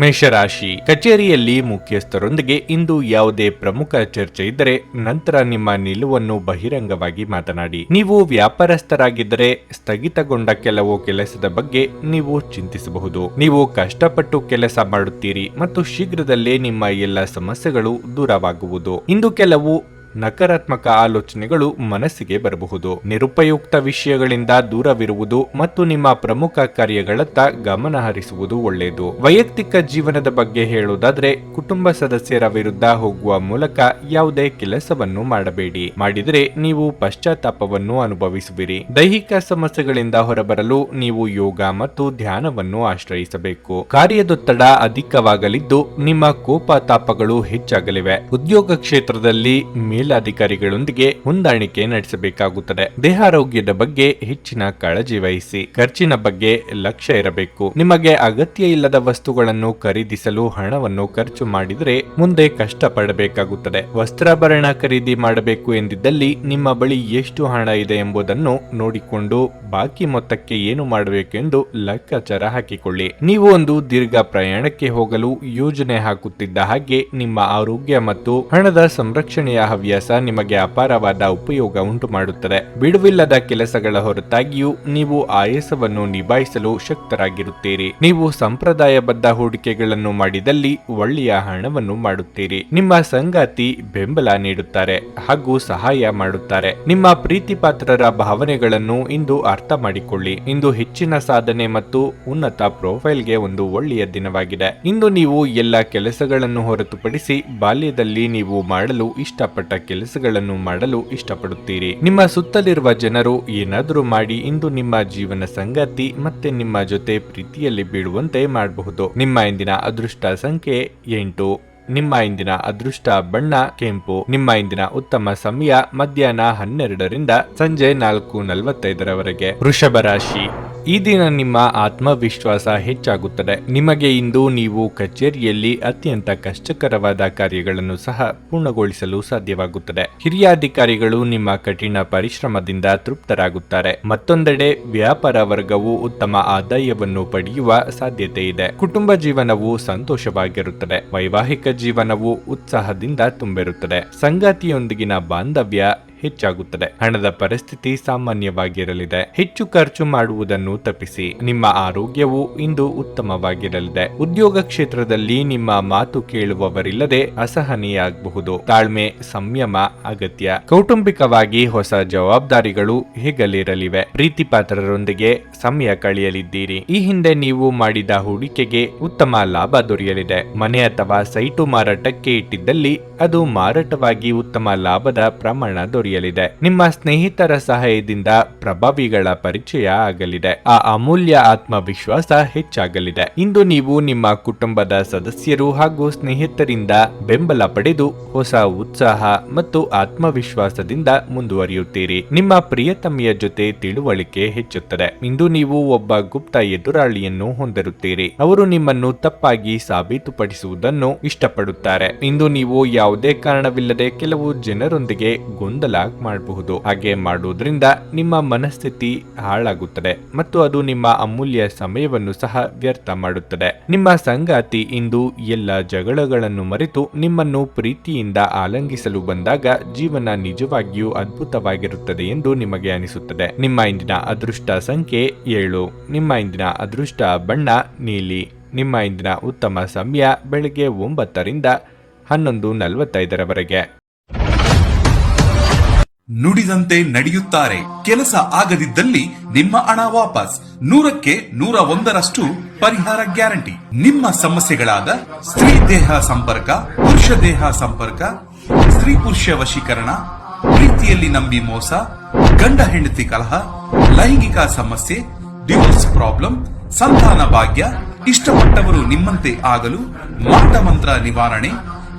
ಮೇಷರಾಶಿ ಕಚೇರಿಯಲ್ಲಿ ಮುಖ್ಯಸ್ಥರೊಂದಿಗೆ ಇಂದು ಯಾವುದೇ ಪ್ರಮುಖ ಚರ್ಚೆ ಇದ್ದರೆ ನಂತರ ನಿಮ್ಮ ನಿಲುವನ್ನು ಬಹಿರಂಗವಾಗಿ ಮಾತನಾಡಿ. ನೀವು ವ್ಯಾಪಾರಸ್ಥರಾಗಿದ್ದರೆ ಸ್ಥಗಿತಗೊಂಡ ಕೆಲವು ಕೆಲಸದ ಬಗ್ಗೆ ನೀವು ಚಿಂತಿಸಬಹುದು. ನೀವು ಕಷ್ಟಪಟ್ಟು ಕೆಲಸ ಮಾಡುತ್ತೀರಿ ಮತ್ತು ಶೀಘ್ರದಲ್ಲೇ ನಿಮ್ಮ ಎಲ್ಲ ಸಮಸ್ಯೆಗಳು ದೂರವಾಗುವುದು. ಇಂದು ಕೆಲವು ನಕಾರಾತ್ಮಕ ಆಲೋಚನೆಗಳು ಮನಸ್ಸಿಗೆ ಬರಬಹುದು. ನಿರುಪಯುಕ್ತ ವಿಷಯಗಳಿಂದ ದೂರವಿರುವುದು ಮತ್ತು ನಿಮ್ಮ ಪ್ರಮುಖ ಕಾರ್ಯಗಳತ್ತ ಗಮನ ಹರಿಸುವುದು ಒಳ್ಳೆಯದು. ವೈಯಕ್ತಿಕ ಜೀವನದ ಬಗ್ಗೆ ಹೇಳುವುದಾದ್ರೆ, ಕುಟುಂಬ ಸದಸ್ಯರ ವಿರುದ್ಧ ಹೋಗುವ ಮೂಲಕ ಯಾವುದೇ ಕೆಲಸವನ್ನು ಮಾಡಬೇಡಿ. ಮಾಡಿದರೆ ನೀವು ಪಶ್ಚಾತ್ತಾಪವನ್ನು ಅನುಭವಿಸುವಿರಿ. ದೈಹಿಕ ಸಮಸ್ಯೆಗಳಿಂದ ಹೊರಬರಲು ನೀವು ಯೋಗ ಮತ್ತು ಧ್ಯಾನವನ್ನು ಆಶ್ರಯಿಸಬೇಕು. ಕಾರ್ಯದೊತ್ತಡ ಅಧಿಕವಾಗಲಿದ್ದು ನಿಮ್ಮ ಕೋಪ ತಾಪಗಳು ಹೆಚ್ಚಾಗಲಿವೆ. ಉದ್ಯೋಗ ಕ್ಷೇತ್ರದಲ್ಲಿ ಮೇಲಧಿಕಾರಿಗಳೊಂದಿಗೆ ಹೊಂದಾಣಿಕೆ ನಡೆಸಬೇಕಾಗುತ್ತದೆ. ದೇಹಾರೋಗ್ಯದ ಬಗ್ಗೆ ಹೆಚ್ಚಿನ ಕಾಳಜಿ ವಹಿಸಿ. ಖರ್ಚಿನ ಬಗ್ಗೆ ಲಕ್ಷ್ಯ ಇರಬೇಕು. ನಿಮಗೆ ಅಗತ್ಯ ಇಲ್ಲದ ವಸ್ತುಗಳನ್ನು ಖರೀದಿಸಲು ಹಣವನ್ನು ಖರ್ಚು ಮಾಡಿದರೆ ಮುಂದೆ ಕಷ್ಟಪಡಬೇಕಾಗುತ್ತದೆ. ವಸ್ತ್ರಾಭರಣ ಖರೀದಿ ಮಾಡಬೇಕು ಎಂದಿದ್ದಲ್ಲಿ ನಿಮ್ಮ ಬಳಿ ಎಷ್ಟು ಹಣ ಇದೆ ಎಂಬುದನ್ನು ನೋಡಿಕೊಂಡು ಬಾಕಿ ಮೊತ್ತಕ್ಕೆ ಏನು ಮಾಡಬೇಕೆಂದು ಲೆಕ್ಕಾಚಾರ ಹಾಕಿಕೊಳ್ಳಿ. ನೀವು ಒಂದು ದೀರ್ಘ ಪ್ರಯಾಣಕ್ಕೆ ಹೋಗಲು ಯೋಜನೆ ಹಾಕುತ್ತಿದ್ದ ಹಾಗೆ ನಿಮ್ಮ ಆರೋಗ್ಯ ಮತ್ತು ಹಣದ ಸಂರಕ್ಷಣೆಯ ಹವ್ಯಾಸ ನಿಮಗೆ ಅಪಾರವಾದ ಉಪಯೋಗ ಉಂಟು ಮಾಡುತ್ತದೆ. ಬಿಡುವಿಲ್ಲದ ಕೆಲಸಗಳ ಹೊರತಾಗಿಯೂ ನೀವು ಆಯಾಸವನ್ನು ನಿಭಾಯಿಸಲು ಶಕ್ತರಾಗಿರುತ್ತೀರಿ. ನೀವು ಸಂಪ್ರದಾಯಬದ್ಧ ಹೂಡಿಕೆಗಳನ್ನು ಮಾಡಿದಲ್ಲಿ ಒಳ್ಳೆಯ ಹಣವನ್ನು ಮಾಡುತ್ತೀರಿ. ನಿಮ್ಮ ಸಂಗಾತಿ ಬೆಂಬಲ ನೀಡುತ್ತಾರೆ ಹಾಗೂ ಸಹಾಯ ಮಾಡುತ್ತಾರೆ. ನಿಮ್ಮ ಪ್ರೀತಿಪಾತ್ರರ ಭಾವನೆಗಳನ್ನು ಇಂದು ಅರ್ಥ ಮಾಡಿಕೊಳ್ಳಿ. ಇಂದು ಹೆಚ್ಚಿನ ಸಾಧನೆ ಮತ್ತು ಉನ್ನತ ಪ್ರೊಫೈಲ್ಗೆ ಒಂದು ಒಳ್ಳೆಯ ದಿನವಾಗಿದೆ. ಇಂದು ನೀವು ಎಲ್ಲ ಕೆಲಸಗಳನ್ನು ಹೊರತುಪಡಿಸಿ ಬಾಲ್ಯದಲ್ಲಿ ನೀವು ಮಾಡಲು ಇಷ್ಟಪಟ್ಟ ಕೆಲಸಗಳನ್ನು ಮಾಡಲು ಇಷ್ಟಪಡುತ್ತೀರಿ. ನಿಮ್ಮ ಸುತ್ತಲಿರುವ ಜನರು ಏನಾದರೂ ಮಾಡಿ ಇಂದು ನಿಮ್ಮ ಜೀವನ ಸಂಗಾತಿ ಮತ್ತೆ ನಿಮ್ಮ ಜೊತೆ ಪ್ರೀತಿಯಲ್ಲಿ ಬೀಳುವಂತೆ ಮಾಡಬಹುದು. ನಿಮ್ಮ ಇಂದಿನ ಅದೃಷ್ಟ ಸಂಖ್ಯೆ ಎಂಟು. ನಿಮ್ಮ ಇಂದಿನ ಅದೃಷ್ಟ ಬಣ್ಣ ಕೆಂಪು ನಿಮ್ಮ ಇಂದಿನ ಉತ್ತಮ ಸಮಯ ಮಧ್ಯಾಹ್ನ ಹನ್ನೆರಡರಿಂದ ಸಂಜೆ ನಾಲ್ಕು ನಲವತ್ತೈದರವರೆಗೆ. ವೃಷಭ ರಾಶಿ. ಈ ದಿನ ನಿಮ್ಮ ಆತ್ಮವಿಶ್ವಾಸ ಹೆಚ್ಚಾಗುತ್ತದೆ. ನಿಮಗೆ ಇಂದು ನೀವು ಕಚೇರಿಯಲ್ಲಿ ಅತ್ಯಂತ ಕಷ್ಟಕರವಾದ ಕಾರ್ಯಗಳನ್ನು ಸಹ ಪೂರ್ಣಗೊಳಿಸಲು ಸಾಧ್ಯವಾಗುತ್ತದೆ. ಹಿರಿಯ ಅಧಿಕಾರಿಗಳು ನಿಮ್ಮ ಕಠಿಣ ಪರಿಶ್ರಮದಿಂದ ತೃಪ್ತರಾಗುತ್ತಾರೆ. ಮತ್ತೊಂದೆಡೆ ವ್ಯಾಪಾರ ವರ್ಗವು ಉತ್ತಮ ಆದಾಯವನ್ನು ಪಡೆಯುವ ಸಾಧ್ಯತೆ ಇದೆ ಕುಟುಂಬ ಜೀವನವು ಸಂತೋಷವಾಗಿರುತ್ತದೆ. ವೈವಾಹಿಕ ಜೀವನವು ಉತ್ಸಾಹದಿಂದ ತುಂಬಿರುತ್ತದೆ. ಸಂಗಾತಿಯೊಂದಿಗಿನ ಬಾಂಧವ್ಯ ಹೆಚ್ಚಾಗುತ್ತದೆ. ಹಣದ ಪರಿಸ್ಥಿತಿ ಸಾಮಾನ್ಯವಾಗಿರಲಿದೆ. ಹೆಚ್ಚು ಖರ್ಚು ಮಾಡುವುದನ್ನು ತಪ್ಪಿಸಿ. ನಿಮ್ಮ ಆರೋಗ್ಯವು ಇಂದು ಉತ್ತಮವಾಗಿರಲಿದೆ. ಉದ್ಯೋಗ ಕ್ಷೇತ್ರದಲ್ಲಿ ನಿಮ್ಮ ಮಾತು ಕೇಳುವವರಿಲ್ಲದೆ ಅಸಹನೀಯಾಗಬಹುದು. ತಾಳ್ಮೆ, ಸಂಯಮ, ಅಗತ್ಯ. ಕೌಟುಂಬಿಕವಾಗಿ ಹೊಸ ಜವಾಬ್ದಾರಿಗಳು ಹೆಗಲಿರಲಿವೆ. ಪ್ರೀತಿ ಪಾತ್ರರೊಂದಿಗೆ ಸಮಯ ಕಳೆಯಲಿದ್ದೀರಿ. ಈ ಹಿಂದೆ ನೀವು ಮಾಡಿದ ಹೂಡಿಕೆಗೆ ಉತ್ತಮ ಲಾಭ ದೊರೆಯಲಿದೆ. ಮನೆ ಅಥವಾ ಸೈಟು ಮಾರಾಟಕ್ಕೆ ಇಟ್ಟಿದ್ದಲ್ಲಿ ಅದು ಮಾರಾಟವಾಗಿ ಉತ್ತಮ ಲಾಭದ ಪ್ರಮಾಣ ದೊರೆಯಲಿದೆ. ನಿಮ್ಮ ಸ್ನೇಹಿತರ ಸಹಾಯದಿಂದ ಪ್ರಭಾವಿಗಳ ಪರಿಚಯ ಆಗಲಿದೆ. ಆ ಅಮೂಲ್ಯ ಆತ್ಮವಿಶ್ವಾಸ ಹೆಚ್ಚಾಗಲಿದೆ. ಇಂದು ನೀವು ನಿಮ್ಮ ಕುಟುಂಬದ ಸದಸ್ಯರು ಹಾಗೂ ಸ್ನೇಹಿತರಿಂದ ಬೆಂಬಲ ಪಡೆದು ಹೊಸ ಉತ್ಸಾಹ ಮತ್ತು ಆತ್ಮವಿಶ್ವಾಸದಿಂದ ಮುಂದುವರಿಯುತ್ತೀರಿ. ನಿಮ್ಮ ಪ್ರಿಯತಮಿಯ ಜೊತೆ ತಿಳುವಳಿಕೆ ಹೆಚ್ಚುತ್ತದೆ. ಇಂದು ನೀವು ಒಬ್ಬ ಗುಪ್ತ ಎದುರಾಳಿಯನ್ನು ಹೊಂದಿರುತ್ತೀರಿ. ಅವರು ನಿಮ್ಮನ್ನು ತಪ್ಪಾಗಿ ಸಾಬೀತುಪಡಿಸುವುದನ್ನು ಇಷ್ಟಪಡುತ್ತಾರೆ. ಇಂದು ನೀವು ಯಾವುದೇ ಕಾರಣವಿಲ್ಲದೆ ಕೆಲವು ಜನರೊಂದಿಗೆ ಗೊಂದಲ ಮಾಡಬಹುದು. ಹಾಗೆ ಮಾಡುವುದರಿಂದ ನಿಮ್ಮ ಮನಸ್ಥಿತಿ ಹಾಳಾಗುತ್ತದೆ ಮತ್ತು ಅದು ನಿಮ್ಮ ಅಮೂಲ್ಯ ಸಮಯವನ್ನು ಸಹ ವ್ಯರ್ಥ ಮಾಡುತ್ತದೆ. ನಿಮ್ಮ ಸಂಗಾತಿ ಇಂದು ಎಲ್ಲ ಜಗಳಗಳನ್ನು ಮರೆತು ನಿಮ್ಮನ್ನು ಪ್ರೀತಿಯಿಂದ ಆಲಂಗಿಸಲು ಬಂದಾಗ ಜೀವನ ನಿಜವಾಗಿಯೂ ಅದ್ಭುತವಾಗಿರುತ್ತದೆ ಎಂದು ನಿಮಗೆ ಅನಿಸುತ್ತದೆ. ನಿಮ್ಮ ಇಂದಿನ ಅದೃಷ್ಟ ಸಂಖ್ಯೆ ಏಳು. ನಿಮ್ಮ ಇಂದಿನ ಅದೃಷ್ಟ ಬಣ್ಣ ನೀಲಿ. ನಿಮ್ಮ ಇಂದಿನ ಉತ್ತಮ ಸಮಯ ಬೆಳಗ್ಗೆ ಒಂಬತ್ತರಿಂದ ಹನ್ನೊಂದು ನಲವತ್ತೈದರವರೆಗೆ. ನುಡಿದಂತೆ ನಡೆಯುತ್ತಾರೆ. ಕೆಲಸ ಆಗದಿದ್ದಲ್ಲಿ ನಿಮ್ಮ ಹಣ ವಾಪಸ್. ನೂರಕ್ಕೆ ನೂರ ಒಂದರಷ್ಟು ಪರಿಹಾರ ಗ್ಯಾರಂಟಿ. ನಿಮ್ಮ ಸಮಸ್ಯೆಗಳಾದ ಸ್ತ್ರೀ ದೇಹ ಸಂಪರ್ಕ, ಪುರುಷ ದೇಹ ಸಂಪರ್ಕ, ಸ್ತ್ರೀ ಪುರುಷ ವಶೀಕರಣ, ಪ್ರೀತಿಯಲ್ಲಿ ನಂಬಿ ಮೋಸ, ಗಂಡ ಹೆಂಡತಿ ಕಲಹ, ಲೈಂಗಿಕ ಸಮಸ್ಯೆ, ಡಿವೋರ್ಸ್ ಪ್ರಾಬ್ಲಮ್, ಸಂತಾನ ಭಾಗ್ಯ, ಇಷ್ಟಪಟ್ಟವರು ನಿಮ್ಮಂತೆ ಆಗಲು ಮಾಟ ಮಂತ್ರ ನಿವಾರಣೆ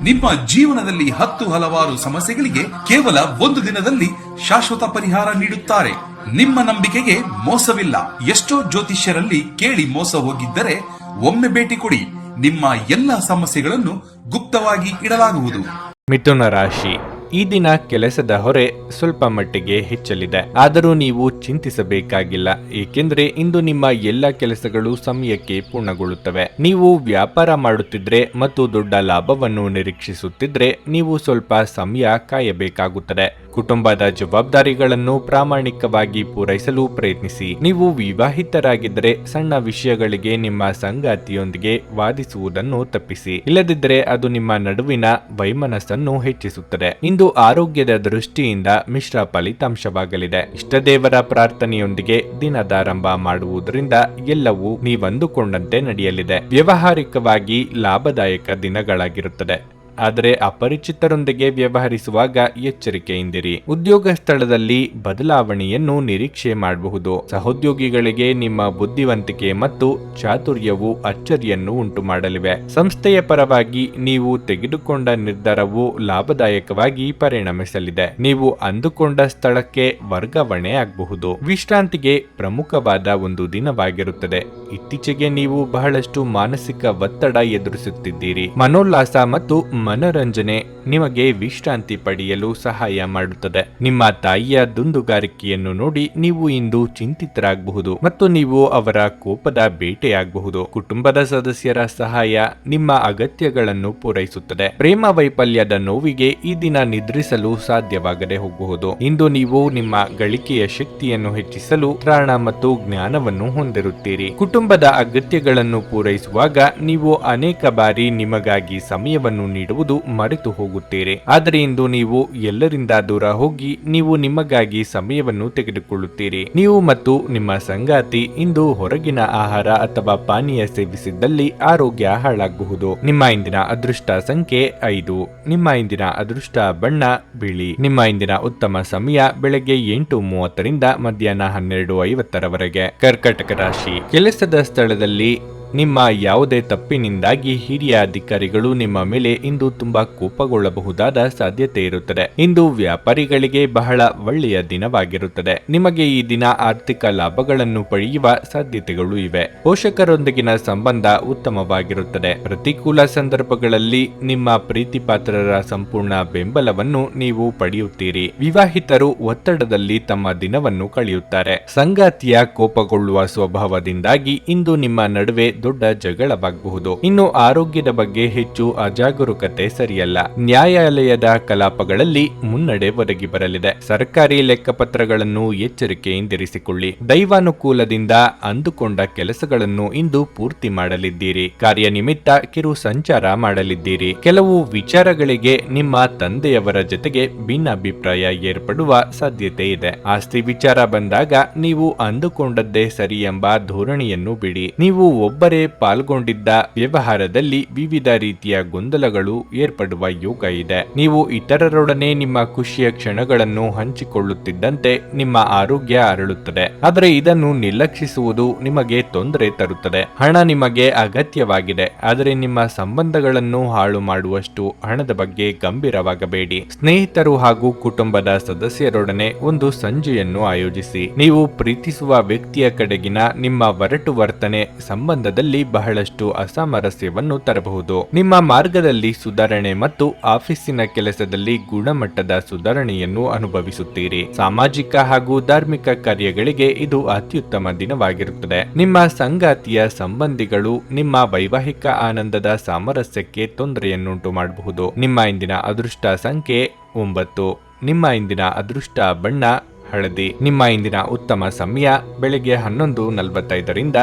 ನಿಮ್ಮ ಜೀವನದಲ್ಲಿ ಹತ್ತು ಹಲವಾರು ಸಮಸ್ಯೆಗಳಿಗೆ ಕೇವಲ ಒಂದು ದಿನದಲ್ಲಿ ಶಾಶ್ವತ ಪರಿಹಾರ ನೀಡುತ್ತಾರೆ. ನಿಮ್ಮ ನಂಬಿಕೆಗೆ ಮೋಸವಿಲ್ಲ. ಎಷ್ಟೋ ಜ್ಯೋತಿಷ್ಯರಲ್ಲಿ ಕೇಳಿ ಮೋಸ ಹೋಗಿದ್ದರೆ ಒಮ್ಮೆ ಭೇಟಿ ಕೊಡಿ. ನಿಮ್ಮ ಎಲ್ಲ ಸಮಸ್ಯೆಗಳನ್ನು ಗುಪ್ತವಾಗಿ ಇಡಲಾಗುವುದು. ಮಿಥುನ ರಾಶಿ. ಈ ದಿನ ಕೆಲಸದ ಹೊರೆ ಸ್ವಲ್ಪ ಮಟ್ಟಿಗೆ ಹೆಚ್ಚಲಿದೆ. ಆದರೂ ನೀವು ಚಿಂತಿಸಬೇಕಾಗಿಲ್ಲ. ಏಕೆಂದರೆ ಇಂದು ನಿಮ್ಮ ಎಲ್ಲ ಕೆಲಸಗಳು ಸಮಯಕ್ಕೆ ಪೂರ್ಣಗೊಳ್ಳುತ್ತವೆ. ನೀವು ವ್ಯಾಪಾರ ಮಾಡುತ್ತಿದ್ರೆ ಮತ್ತು ದೊಡ್ಡ ಲಾಭವನ್ನು ನಿರೀಕ್ಷಿಸುತ್ತಿದ್ರೆ ನೀವು ಸ್ವಲ್ಪ ಸಮಯ ಕಾಯಬೇಕಾಗುತ್ತದೆ. ಕುಟುಂಬದ ಜವಾಬ್ದಾರಿಗಳನ್ನು ಪ್ರಾಮಾಣಿಕವಾಗಿ ಪೂರೈಸಲು ಪ್ರಯತ್ನಿಸಿ. ನೀವು ವಿವಾಹಿತರಾಗಿದ್ದರೆ ಸಣ್ಣ ವಿಷಯಗಳಿಗೆ ನಿಮ್ಮ ಸಂಗಾತಿಯೊಂದಿಗೆ ವಾದಿಸುವುದನ್ನು ತಪ್ಪಿಸಿ. ಇಲ್ಲದಿದ್ದರೆ ಅದು ನಿಮ್ಮ ನಡುವಿನ ವೈಮನಸ್ಸನ್ನು ಹೆಚ್ಚಿಸುತ್ತದೆ. ಇಂದು ಆರೋಗ್ಯದ ದೃಷ್ಟಿಯಿಂದ ಮಿಶ್ರ ಫಲಿತಾಂಶವಾಗಲಿದೆ. ಇಷ್ಟದೇವರ ಪ್ರಾರ್ಥನೆಯೊಂದಿಗೆ ದಿನದಾರಂಭ ಮಾಡುವುದರಿಂದ ಎಲ್ಲವೂ ನೀವಂದುಕೊಂಡಂತೆ ನಡೆಯಲಿದೆ. ವ್ಯವಹಾರಿಕವಾಗಿ ಲಾಭದಾಯಕ ದಿನಗಳಾಗಿರುತ್ತದೆ. ಆದರೆ ಅಪರಿಚಿತರೊಂದಿಗೆ ವ್ಯವಹರಿಸುವಾಗ ಎಚ್ಚರಿಕೆಯಿಂದಿರಿ. ಉದ್ಯೋಗ ಸ್ಥಳದಲ್ಲಿ ಬದಲಾವಣೆಯನ್ನು ನಿರೀಕ್ಷೆ ಮಾಡಬಹುದು. ಸಹೋದ್ಯೋಗಿಗಳಿಗೆ ನಿಮ್ಮ ಬುದ್ಧಿವಂತಿಕೆ ಮತ್ತು ಚಾತುರ್ಯವು ಅಚ್ಚರಿಯನ್ನು ಉಂಟು ಮಾಡಲಿವೆ ಸಂಸ್ಥೆಯ ಪರವಾಗಿ ನೀವು ತೆಗೆದುಕೊಂಡ ನಿರ್ಧಾರವು ಲಾಭದಾಯಕವಾಗಿ ಪರಿಣಮಿಸಲಿದೆ. ನೀವು ಅಂದುಕೊಂಡ ಸ್ಥಳಕ್ಕೆ ವರ್ಗಾವಣೆ ಆಗಬಹುದು. ವಿಶ್ರಾಂತಿಗೆ ಪ್ರಮುಖವಾದ ಒಂದು ದಿನವಾಗಿರುತ್ತದೆ. ಇತ್ತೀಚೆಗೆ ನೀವು ಬಹಳಷ್ಟು ಮಾನಸಿಕ ಒತ್ತಡ ಎದುರಿಸುತ್ತಿದ್ದೀರಿ. ಮನೋಲ್ಲಾಸ ಮತ್ತು ಮನೋರಂಜನೆ ನಿಮಗೆ ವಿಶ್ರಾಂತಿ ಪಡೆಯಲು ಸಹಾಯ ಮಾಡುತ್ತದೆ. ನಿಮ್ಮ ತಾಯಿಯ ದುಂದುಗಾರಿಕೆಯನ್ನು ನೋಡಿ ನೀವು ಇಂದು ಚಿಂತಿತರಾಗಬಹುದು ಮತ್ತು ನೀವು ಅವರ ಕೋಪದ ಬೇಟೆಯಾಗಬಹುದು. ಕುಟುಂಬದ ಸದಸ್ಯರ ಸಹಾಯ ನಿಮ್ಮ ಅಗತ್ಯಗಳನ್ನು ಪೂರೈಸುತ್ತದೆ. ಪ್ರೇಮ ವೈಫಲ್ಯದ ನೋವಿಗೆ ಈ ದಿನ ನಿದ್ರಿಸಲು ಸಾಧ್ಯವಾಗದೆ ಹೋಗಬಹುದು. ಇಂದು ನೀವು ನಿಮ್ಮ ಗಳಿಕೆಯ ಶಕ್ತಿಯನ್ನು ಹೆಚ್ಚಿಸಲು ತ್ರಾಣ ಮತ್ತು ಜ್ಞಾನವನ್ನು ಹೊಂದಿರುತ್ತೀರಿ. ಕುಟುಂಬದ ಅಗತ್ಯಗಳನ್ನು ಪೂರೈಸುವಾಗ ನೀವು ಅನೇಕ ಬಾರಿ ನಿಮಗಾಗಿ ಸಮಯವನ್ನು ನೀಡುವುದು ಮರೆತು ಹೋಗುತ್ತೀರಿ. ಆದರೆ ಇಂದು ನೀವು ಎಲ್ಲರಿಂದ ದೂರ ಹೋಗಿ ನೀವು ನಿಮಗಾಗಿ ಸಮಯವನ್ನು ತೆಗೆದುಕೊಳ್ಳುತ್ತೀರಿ. ನೀವು ಮತ್ತು ನಿಮ್ಮ ಸಂಗಾತಿ ಇಂದು ಹೊರಗಿನ ಆಹಾರ ಅಥವಾ ಪಾನೀಯ ಸೇವಿಸಿದ್ದಲ್ಲಿ ಆರೋಗ್ಯ ಹಾಳಾಗಬಹುದು. ನಿಮ್ಮ ಇಂದಿನ ಅದೃಷ್ಟ ಸಂಖ್ಯೆ ಐದು. ನಿಮ್ಮ ಇಂದಿನ ಅದೃಷ್ಟ ಬಣ್ಣ, ಬಿಳಿ. ನಿಮ್ಮ ಇಂದಿನ ಉತ್ತಮ ಸಮಯ ಬೆಳಗ್ಗೆ ಎಂಟು ಮೂವತ್ತರಿಂದ ಮಧ್ಯಾಹ್ನ ಹನ್ನೆರಡು ಐವತ್ತರವರೆಗೆ. ಕರ್ಕಟಕ ರಾಶಿ. ಕೆಲಸದ ಸ್ಥಳದಲ್ಲಿ ನಿಮ್ಮ ಯಾವುದೇ ತಪ್ಪಿನಿಂದಾಗಿ ಹಿರಿಯ ಅಧಿಕಾರಿಗಳು ನಿಮ್ಮ ಮೇಲೆ ಇಂದು ತುಂಬಾ ಕೋಪಗೊಳ್ಳಬಹುದಾದ ಸಾಧ್ಯತೆ ಇರುತ್ತದೆ. ಇಂದು ವ್ಯಾಪಾರಿಗಳಿಗೆ ಬಹಳ ಒಳ್ಳೆಯ ದಿನವಾಗಿರುತ್ತದೆ. ನಿಮಗೆ ಈ ದಿನ ಆರ್ಥಿಕ ಲಾಭಗಳನ್ನು ಪಡೆಯುವ ಸಾಧ್ಯತೆಗಳು ಇವೆ. ಪೋಷಕರೊಂದಿಗಿನ ಸಂಬಂಧ ಉತ್ತಮವಾಗಿರುತ್ತದೆ. ಪ್ರತಿಕೂಲ ಸಂದರ್ಭಗಳಲ್ಲಿ ನಿಮ್ಮ ಪ್ರೀತಿಪಾತ್ರರ ಸಂಪೂರ್ಣ ಬೆಂಬಲವನ್ನು ನೀವು ಪಡೆಯುತ್ತೀರಿ. ವಿವಾಹಿತರು ಒತ್ತಡದಲ್ಲಿ ತಮ್ಮ ದಿನವನ್ನು ಕಳೆಯುತ್ತಾರೆ. ಸಂಗಾತಿಯ ಕೋಪಗೊಳ್ಳುವ ಸ್ವಭಾವದಿಂದಾಗಿ ಇಂದು ನಿಮ್ಮ ನಡುವೆ ದೊಡ್ಡ ಜಗಳವಾಗಬಹುದು. ಇನ್ನು ಆರೋಗ್ಯದ ಬಗ್ಗೆ ಹೆಚ್ಚು ಅಜಾಗರೂಕತೆ ಸರಿಯಲ್ಲ. ನ್ಯಾಯಾಲಯದ ಕಲಾಪಗಳಲ್ಲಿ ಮುನ್ನಡೆ ಒದಗಿ ಬರಲಿದೆ. ಸರ್ಕಾರಿ ಲೆಕ್ಕಪತ್ರಗಳನ್ನು ಎಚ್ಚರಿಕೆಯಿಂದಿರಿಸಿಕೊಳ್ಳಿ. ದೈವಾನುಕೂಲದಿಂದ ಅಂದುಕೊಂಡ ಕೆಲಸಗಳನ್ನು ಇಂದು ಪೂರ್ತಿ ಮಾಡಲಿದ್ದೀರಿ. ಕಾರ್ಯನಿಮಿತ್ತ ಕಿರು ಸಂಚಾರ ಮಾಡಲಿದ್ದೀರಿ. ಕೆಲವು ವಿಚಾರಗಳಿಗೆ ನಿಮ್ಮ ತಂದೆಯವರ ಜೊತೆಗೆ ಭಿನ್ನಾಭಿಪ್ರಾಯ ಏರ್ಪಡುವ ಸಾಧ್ಯತೆ ಇದೆ. ಆಸ್ತಿ ವಿಚಾರ ಬಂದಾಗ ನೀವು ಅಂದುಕೊಂಡದ್ದೇ ಸರಿ ಎಂಬ ಧೋರಣೆಯನ್ನು ಬಿಡಿ. ನೀವು ಒಬ್ಬರೇ ಪಾಲ್ಗೊಂಡಿದ್ದ ವ್ಯವಹಾರದಲ್ಲಿ ವಿವಿಧ ರೀತಿಯ ಗೊಂದಲಗಳು ಏರ್ಪಡುವ ಯೋಗ ಇದೆ. ನೀವು ಇತರರೊಡನೆ ನಿಮ್ಮ ಖುಷಿಯ ಕ್ಷಣಗಳನ್ನು ಹಂಚಿಕೊಳ್ಳುತ್ತಿದ್ದಂತೆ ನಿಮ್ಮ ಆರೋಗ್ಯ ಅರಳುತ್ತದೆ. ಆದರೆ ಇದನ್ನು ನಿರ್ಲಕ್ಷಿಸುವುದು ನಿಮಗೆ ತೊಂದರೆ ತರುತ್ತದೆ. ಹಣ ನಿಮಗೆ ಅಗತ್ಯವಾಗಿದೆ. ಆದರೆ ನಿಮ್ಮ ಸಂಬಂಧಗಳನ್ನು ಹಾಳು ಮಾಡುವಷ್ಟು ಹಣದ ಬಗ್ಗೆ ಗಂಭೀರವಾಗಬೇಡಿ. ಸ್ನೇಹಿತರು ಹಾಗೂ ಕುಟುಂಬದ ಸದಸ್ಯರೊಡನೆ ಒಂದು ಸಂಜೆಯನ್ನು ಆಯೋಜಿಸಿ. ನೀವು ಪ್ರೀತಿಸುವ ವ್ಯಕ್ತಿಯ ಕಡೆಗಿನ ನಿಮ್ಮ ಒರಟು ವರ್ತನೆ ಸಂಬಂಧದಲ್ಲಿ ಬಹಳಷ್ಟು ಅಸಾಮರಸ್ಯವನ್ನು ತರಬಹುದು. ನಿಮ್ಮ ಮಾರ್ಗದಲ್ಲಿ ಸುಧಾರಣೆ ಮತ್ತು ಆಫೀಸಿನ ಕೆಲಸದಲ್ಲಿ ಗುಣಮಟ್ಟದ ಸುಧಾರಣೆಯನ್ನು ಅನುಭವಿಸುತ್ತೀರಿ. ಸಾಮಾಜಿಕ ಹಾಗೂ ಧಾರ್ಮಿಕ ಕಾರ್ಯಗಳಿಗೆ ಇದು ಅತ್ಯುತ್ತಮ ದಿನವಾಗಿರುತ್ತದೆ. ನಿಮ್ಮ ಸಂಗಾತಿಯ ಸಂಬಂಧಿಗಳು ನಿಮ್ಮ ವೈವಾಹಿಕ ಆನಂದದ ಸಾಮರಸ್ಯಕ್ಕೆ ತೊಂದರೆಯನ್ನುಂಟು ಮಾಡಬಹುದು. ನಿಮ್ಮ ಇಂದಿನ ಅದೃಷ್ಟ ಸಂಖ್ಯೆ ಒಂಬತ್ತು. ನಿಮ್ಮ ಇಂದಿನ ಅದೃಷ್ಟ ಬಣ್ಣ ಹಳದಿ. ನಿಮ್ಮ ಇಂದಿನ ಉತ್ತಮ ಸಮಯ ಬೆಳಗ್ಗೆ ಹನ್ನೊಂದು ನಲವತ್ತೈದರಿಂದ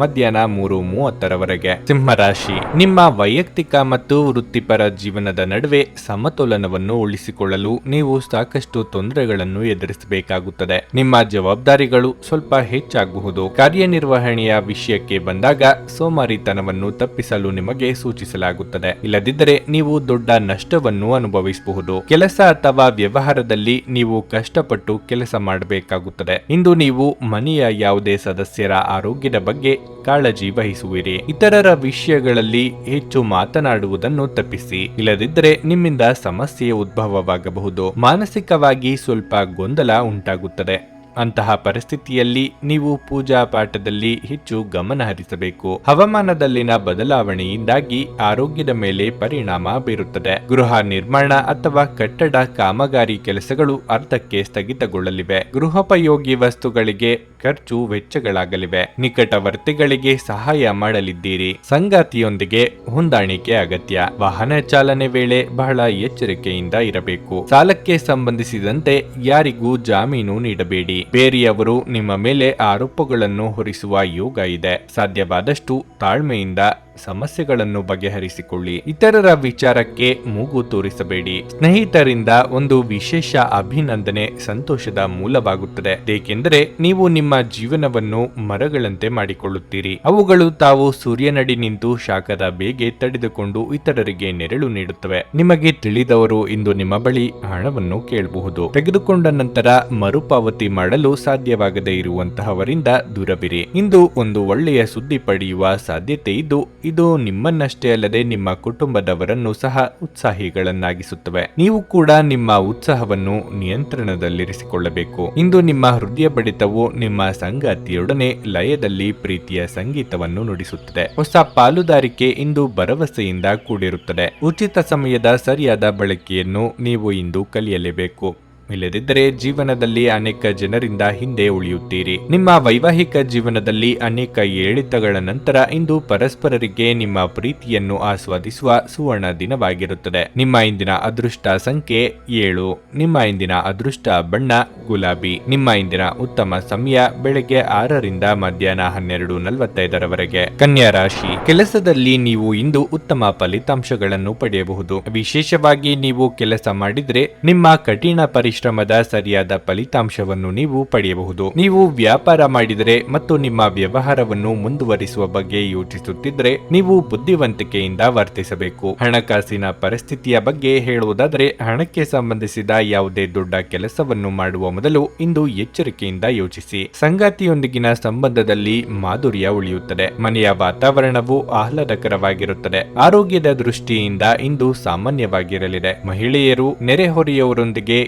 ಮಧ್ಯಾಹ್ನ ಮೂರು ಮೂವತ್ತರವರೆಗೆ. ಸಿಂಹರಾಶಿ, ನಿಮ್ಮ ವೈಯಕ್ತಿಕ ಮತ್ತು ವೃತ್ತಿಪರ ಜೀವನದ ನಡುವೆ ಸಮತೋಲನವನ್ನು ಉಳಿಸಿಕೊಳ್ಳಲು ನೀವು ಸಾಕಷ್ಟು ತೊಂದರೆಗಳನ್ನು ಎದುರಿಸಬೇಕಾಗುತ್ತದೆ. ನಿಮ್ಮ ಜವಾಬ್ದಾರಿಗಳು ಸ್ವಲ್ಪ ಹೆಚ್ಚಾಗಬಹುದು. ಕಾರ್ಯನಿರ್ವಹಣೆಯ ವಿಷಯಕ್ಕೆ ಬಂದಾಗ ಸೋಮಾರಿತನವನ್ನು ತಪ್ಪಿಸಲು ನಿಮಗೆ ಸೂಚಿಸಲಾಗುತ್ತದೆ. ಇಲ್ಲದಿದ್ದರೆ ನೀವು ದೊಡ್ಡ ನಷ್ಟವನ್ನು ಅನುಭವಿಸಬಹುದು. ಕೆಲಸ ಅಥವಾ ವ್ಯವಹಾರದಲ್ಲಿ ನೀವು ಕಷ್ಟಪಟ್ಟು ಕೆಲಸ ಮಾಡಬೇಕಾಗುತ್ತದೆ. ಇಂದು ನೀವು ಮನೆಯ ಯಾವುದೇ ಸದಸ್ಯರ ಆರೋಗ್ಯದ ಬಗ್ಗೆ ಕಾಳಜಿ ವಹಿಸುವಿರಿ. ಇತರರ ವಿಷಯಗಳಲ್ಲಿ ಹೆಚ್ಚು ಮಾತನಾಡುವುದನ್ನು ತಪ್ಪಿಸಿ. ಇಲ್ಲದಿದ್ದರೆ ನಿಮ್ಮಿಂದ ಸಮಸ್ಯೆ ಉದ್ಭವವಾಗಬಹುದು. ಮಾನಸಿಕವಾಗಿ ಸ್ವಲ್ಪ ಗೊಂದಲ ಉಂಟಾಗುತ್ತದೆ. ಅಂತಹ ಪರಿಸ್ಥಿತಿಯಲ್ಲಿ ನೀವು ಪೂಜಾ ಪಾಠದಲ್ಲಿ ಹೆಚ್ಚು ಗಮನ ಹರಿಸಬೇಕು. ಹವಾಮಾನದಲ್ಲಿನ ಬದಲಾವಣೆಯಿಂದಾಗಿ ಆರೋಗ್ಯದ ಮೇಲೆ ಪರಿಣಾಮ ಬೀರುತ್ತದೆ. ಗೃಹ ನಿರ್ಮಾಣ ಅಥವಾ ಕಟ್ಟಡ ಕಾಮಗಾರಿ ಕೆಲಸಗಳು ಅರ್ಧಕ್ಕೆ ಸ್ಥಗಿತಗೊಳ್ಳಲಿವೆ. ಗೃಹೋಪಯೋಗಿ ವಸ್ತುಗಳಿಗೆ ಖರ್ಚು ವೆಚ್ಚಗಳಾಗಲಿವೆ. ನಿಕಟವರ್ತಿಗಳಿಗೆ ಸಹಾಯ ಮಾಡಲಿದ್ದೀರಿ. ಸಂಗಾತಿಯೊಂದಿಗೆ ಹೊಂದಾಣಿಕೆ ಅಗತ್ಯ. ವಾಹನ ಚಾಲನೆ ವೇಳೆ ಬಹಳ ಎಚ್ಚರಿಕೆಯಿಂದ ಇರಬೇಕು. ಸಾಲಕ್ಕೆ ಸಂಬಂಧಿಸಿದಂತೆ ಯಾರಿಗೂ ಜಾಮೀನು ನೀಡಬೇಡಿ. ಬೇರೆಯವರು ನಿಮ್ಮ ಮೇಲೆ ಆರೋಪಗಳನ್ನು ಹೊರಿಸುವ ಯೋಗ ಇದೆ. ಸಾಧ್ಯವಾದಷ್ಟು ತಾಳ್ಮೆಯಿಂದ ಸಮಸ್ಯೆಗಳನ್ನು ಬಗೆಹರಿಸಿಕೊಳ್ಳಿ. ಇತರರ ವಿಚಾರಕ್ಕೆ ಮೂಗು ತೋರಿಸಬೇಡಿ. ಸ್ನೇಹಿತರಿಂದ ಒಂದು ವಿಶೇಷ ಅಭಿನಂದನೆ ಸಂತೋಷದ ಮೂಲವಾಗುತ್ತದೆ. ಏಕೆಂದರೆ ನೀವು ನಿಮ್ಮ ಜೀವನವನ್ನು ಮರಗಳಂತೆ ಮಾಡಿಕೊಳ್ಳುತ್ತೀರಿ. ಅವುಗಳು ತಾವು ಸೂರ್ಯನಡಿ ನಿಂತು ಶಾಖದ ಬೇಗೆ ತಡೆದುಕೊಂಡು ಇತರರಿಗೆ ನೆರಳು ನೀಡುತ್ತವೆ. ನಿಮಗೆ ತಿಳಿದವರು ಇಂದು ನಿಮ್ಮ ಬಳಿ ಹಣವನ್ನು ಕೇಳಬಹುದು. ತೆಗೆದುಕೊಂಡ ನಂತರ ಮರುಪಾವತಿ ಮಾಡಲು ಸಾಧ್ಯವಾಗದೇ ಇರುವಂತಹವರಿಂದ ದೂರವಿರಿ. ಇಂದು ಒಂದು ಒಳ್ಳೆಯ ಸುದ್ದಿ ಪಡೆಯುವ ಸಾಧ್ಯತೆ ಇದ್ದು ಇದು ನಿಮ್ಮನ್ನಷ್ಟೇ ಅಲ್ಲದೆ ನಿಮ್ಮ ಕುಟುಂಬದವರನ್ನು ಸಹ ಉತ್ಸಾಹಿಗಳನ್ನಾಗಿಸುತ್ತವೆ. ನೀವು ಕೂಡ ನಿಮ್ಮ ಉತ್ಸಾಹವನ್ನು ನಿಯಂತ್ರಣದಲ್ಲಿರಿಸಿಕೊಳ್ಳಬೇಕು. ಇಂದು ನಿಮ್ಮ ಹೃದಯ ಬಡಿತವು ನಿಮ್ಮ ಸಂಗಾತಿಯೊಡನೆ ಲಯದಲ್ಲಿ ಪ್ರೀತಿಯ ಸಂಗೀತವನ್ನು ನುಡಿಸುತ್ತದೆ. ಹೊಸ ಪಾಲುದಾರಿಕೆ ಇಂದು ಭರವಸೆಯಿಂದ ಕೂಡಿರುತ್ತದೆ. ಉಚಿತ ಸಮಯದ ಸರಿಯಾದ ಬಳಕೆಯನ್ನು ನೀವು ಇಂದು ಕಲಿಯಲೇಬೇಕು. ಇಲ್ಲದಿದ್ದರೆ ಜೀವನದಲ್ಲಿ ಅನೇಕ ಜನರಿಂದ ಹಿಂದೆ ಉಳಿಯುತ್ತೀರಿ. ನಿಮ್ಮ ವೈವಾಹಿಕ ಜೀವನದಲ್ಲಿ ಅನೇಕ ಏಳಿತಗಳ ನಂತರ ಇಂದು ಪರಸ್ಪರರಿಗೆ ನಿಮ್ಮ ಪ್ರೀತಿಯನ್ನು ಆಸ್ವಾದಿಸುವ ಸುವರ್ಣ ದಿನವಾಗಿರುತ್ತದೆ. ನಿಮ್ಮ ಇಂದಿನ ಅದೃಷ್ಟ ಸಂಖ್ಯೆ ಏಳು. ನಿಮ್ಮ ಇಂದಿನ ಅದೃಷ್ಟ ಬಣ್ಣ ಗುಲಾಬಿ. ನಿಮ್ಮ ಇಂದಿನ ಉತ್ತಮ ಸಮಯ ಬೆಳಗ್ಗೆ ಆರರಿಂದ ಮಧ್ಯಾಹ್ನ ಹನ್ನೆರಡು ನಲವತ್ತೈದರವರೆಗೆ. ಕನ್ಯಾ ರಾಶಿ. ಕೆಲಸದಲ್ಲಿ ನೀವು ಇಂದು ಉತ್ತಮ ಫಲಿತಾಂಶಗಳನ್ನು ಪಡೆಯಬಹುದು. ವಿಶೇಷವಾಗಿ ನೀವು ಕೆಲಸ ಮಾಡಿದ್ರೆ ನಿಮ್ಮ ಕಠಿಣ ಪರಿಶ್ರಮದ ಸರಿಯಾದ ಫಲಿತಾಂಶವನ್ನು ನೀವು ಪಡೆಯಬಹುದು. ನೀವು ವ್ಯಾಪಾರ ಮಾಡಿದರೆ ಮತ್ತು ನಿಮ್ಮ ವ್ಯವಹಾರವನ್ನು ಮುಂದುವರಿಸುವ ಬಗ್ಗೆ ಯೋಚಿಸುತ್ತಿದ್ರೆ ನೀವು ಬುದ್ಧಿವಂತಿಕೆಯಿಂದ ವರ್ತಿಸಬೇಕು. ಹಣಕಾಸಿನ ಪರಿಸ್ಥಿತಿಯ ಬಗ್ಗೆ ಹೇಳುವುದಾದರೆ ಹಣಕ್ಕೆ ಸಂಬಂಧಿಸಿದ ಯಾವುದೇ ದೊಡ್ಡ ಕೆಲಸವನ್ನು ಮಾಡುವ ಮೊದಲು ಇಂದು ಎಚ್ಚರಿಕೆಯಿಂದ ಯೋಚಿಸಿ. ಸಂಗಾತಿಯೊಂದಿಗಿನ ಸಂಬಂಧದಲ್ಲಿ ಮಾಧುರ್ಯ ಉಳಿಯುತ್ತದೆ. ಮನೆಯ ವಾತಾವರಣವು ಆಹ್ಲಾದಕರವಾಗಿರುತ್ತದೆ. ಆರೋಗ್ಯದ ದೃಷ್ಟಿಯಿಂದ ಇಂದು ಸಾಮಾನ್ಯವಾಗಿರಲಿದೆ. ಮಹಿಳೆಯರು ನೆರೆಹೊರೆಯವರೊಂದಿಗೆ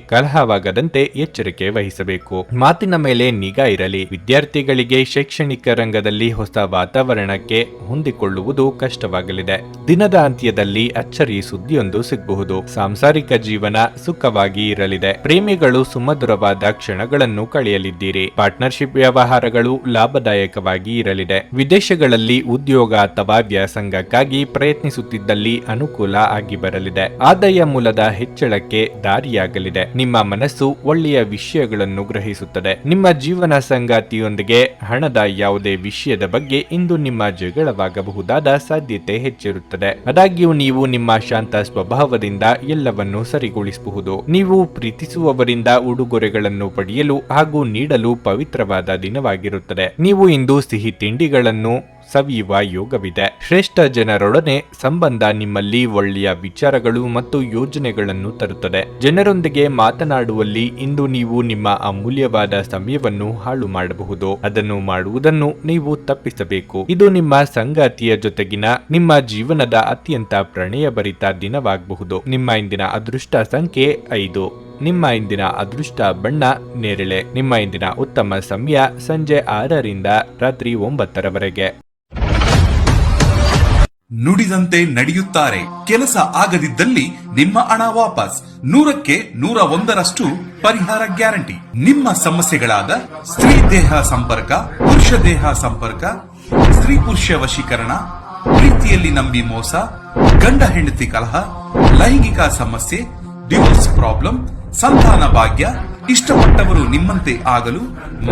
ಕಲಹವಾಗದಂತೆ ಎಚ್ಚರಿಕೆ ವಹಿಸಬೇಕು. ಮಾತಿನ ಮೇಲೆ ನಿಗಾ ಇರಲಿ. ವಿದ್ಯಾರ್ಥಿಗಳಿಗೆ ಶೈಕ್ಷಣಿಕ ರಂಗದಲ್ಲಿ ಹೊಸ ವಾತಾವರಣಕ್ಕೆ ಹೊಂದಿಕೊಳ್ಳುವುದು ಕಷ್ಟವಾಗಲಿದೆ. ದಿನದ ಅಂತ್ಯದಲ್ಲಿ ಅಚ್ಚರಿ ಸುದ್ದಿಯೊಂದು ಸಿಗಬಹುದು. ಸಾಂಸಾರಿಕ ಜೀವನ ಸುಖವಾಗಿ ಇರಲಿದೆ. ಪ್ರೇಮಿಗಳು ಸುಮಧುರವಾದ ಕ್ಷಣಗಳನ್ನು ಕಳೆಯಲಿದ್ದೀರಿ. ಪಾರ್ಟ್ನರ್ಶಿಪ್ ವ್ಯವಹಾರಗಳು ಲಾಭದಾಯಕವಾಗಿ ಇರಲಿದೆ. ವಿದೇಶಗಳಲ್ಲಿ ಉದ್ಯೋಗ ಅಥವಾ ವ್ಯಾಸಂಗಕ್ಕಾಗಿ ಪ್ರಯತ್ನಿಸುತ್ತಿದ್ದಲ್ಲಿ ಅನುಕೂಲ ಆಗಿ ಬರಲಿದೆ. ಆದಾಯ ಮೂಲದ ಹೆಚ್ಚಳಕ್ಕೆ ದಾರಿಯಾಗಲಿದೆ. ನಿಮ್ಮ ಮನಸ್ಸು ಒಳ್ಳೆಯ ವಿಷಯಗಳನ್ನು ಗ್ರಹಿಸುತ್ತದೆ. ನಿಮ್ಮ ಜೀವನ ಸಂಗಾತಿಯೊಂದಿಗೆ ಹಣದ ಯಾವುದೇ ವಿಷಯದ ಬಗ್ಗೆ ಇಂದು ನಿಮ್ಮ ಜಗಳವಾಗಬಹುದಾದ ಸಾಧ್ಯತೆ ಹೆಚ್ಚಿರುತ್ತದೆ. ಆದಾಗ್ಯೂ ನೀವು ನಿಮ್ಮ ಶಾಂತ ಸ್ವಭಾವದಿಂದ ಎಲ್ಲವನ್ನೂ ಸರಿಗೊಳಿಸಬಹುದು. ನೀವು ಪ್ರೀತಿಸುವವರಿಂದ ಉಡುಗೊರೆಗಳನ್ನು ಪಡೆಯಲು ಹಾಗೂ ನೀಡಲು ಪವಿತ್ರವಾದ ದಿನವಾಗಿರುತ್ತದೆ. ನೀವು ಇಂದು ಸಿಹಿ ತಿಂಡಿಗಳನ್ನು ಸವಿಯುವ ಯೋಗವಿದೆ. ಶ್ರೇಷ್ಠ ಜನರೊಡನೆ ಸಂಬಂಧ ನಿಮ್ಮಲ್ಲಿ ಒಳ್ಳೆಯ ವಿಚಾರಗಳು ಮತ್ತು ಯೋಜನೆಗಳನ್ನು ತರುತ್ತದೆ. ಜನರೊಂದಿಗೆ ಮಾತನಾಡುವಲ್ಲಿ ಇಂದು ನೀವು ನಿಮ್ಮ ಅಮೂಲ್ಯವಾದ ಸಮಯವನ್ನು ಹಾಳು ಮಾಡಬಹುದು. ಅದನ್ನು ಮಾಡುವುದನ್ನು ನೀವು ತಪ್ಪಿಸಬೇಕು. ಇದು ನಿಮ್ಮ ಸಂಗಾತಿಯ ಜೊತೆಗಿನ ನಿಮ್ಮ ಜೀವನದ ಅತ್ಯಂತ ಪ್ರಣಯಭರಿತ ದಿನವಾಗಬಹುದು. ನಿಮ್ಮ ಇಂದಿನ ಅದೃಷ್ಟ ಸಂಖ್ಯೆ ಐದು. ನಿಮ್ಮ ಇಂದಿನ ಅದೃಷ್ಟ ಬಣ್ಣ ನೇರಳೆ. ನಿಮ್ಮ ಇಂದಿನ ಉತ್ತಮ ಸಮಯ ಸಂಜೆ ಆರರಿಂದ ರಾತ್ರಿ ಒಂಬತ್ತರವರೆಗೆ. ನುಡಿದಂತೆ ನಡೆಯುತ್ತಾರೆ. ಕೆಲಸ ಆಗದಿದ್ದಲ್ಲಿ ನಿಮ್ಮ ಹಣ ವಾಪಸ್. ನೂರಕ್ಕೆ ನೂರ ಒಂದರಷ್ಟು ಪರಿಹಾರ ಗ್ಯಾರಂಟಿ. ನಿಮ್ಮ ಸಮಸ್ಯೆಗಳಾದ ಸ್ತ್ರೀ ದೇಹ ಸಂಪರ್ಕ, ಪುರುಷ ದೇಹ ಸಂಪರ್ಕ, ಸ್ತ್ರೀ ಪುರುಷ ವಶೀಕರಣ, ಪ್ರೀತಿಯಲ್ಲಿ ನಂಬಿ ಮೋಸ, ಗಂಡ ಹೆಂಡತಿ ಕಲಹ, ಲೈಂಗಿಕ ಸಮಸ್ಯೆ, ಡಿವೋರ್ಸ್ ಪ್ರಾಬ್ಲಮ್, ಸಂತಾನ ಭಾಗ್ಯ, ಇಷ್ಟಪಟ್ಟವರು ನಿಮ್ಮಂತೆ ಆಗಲು,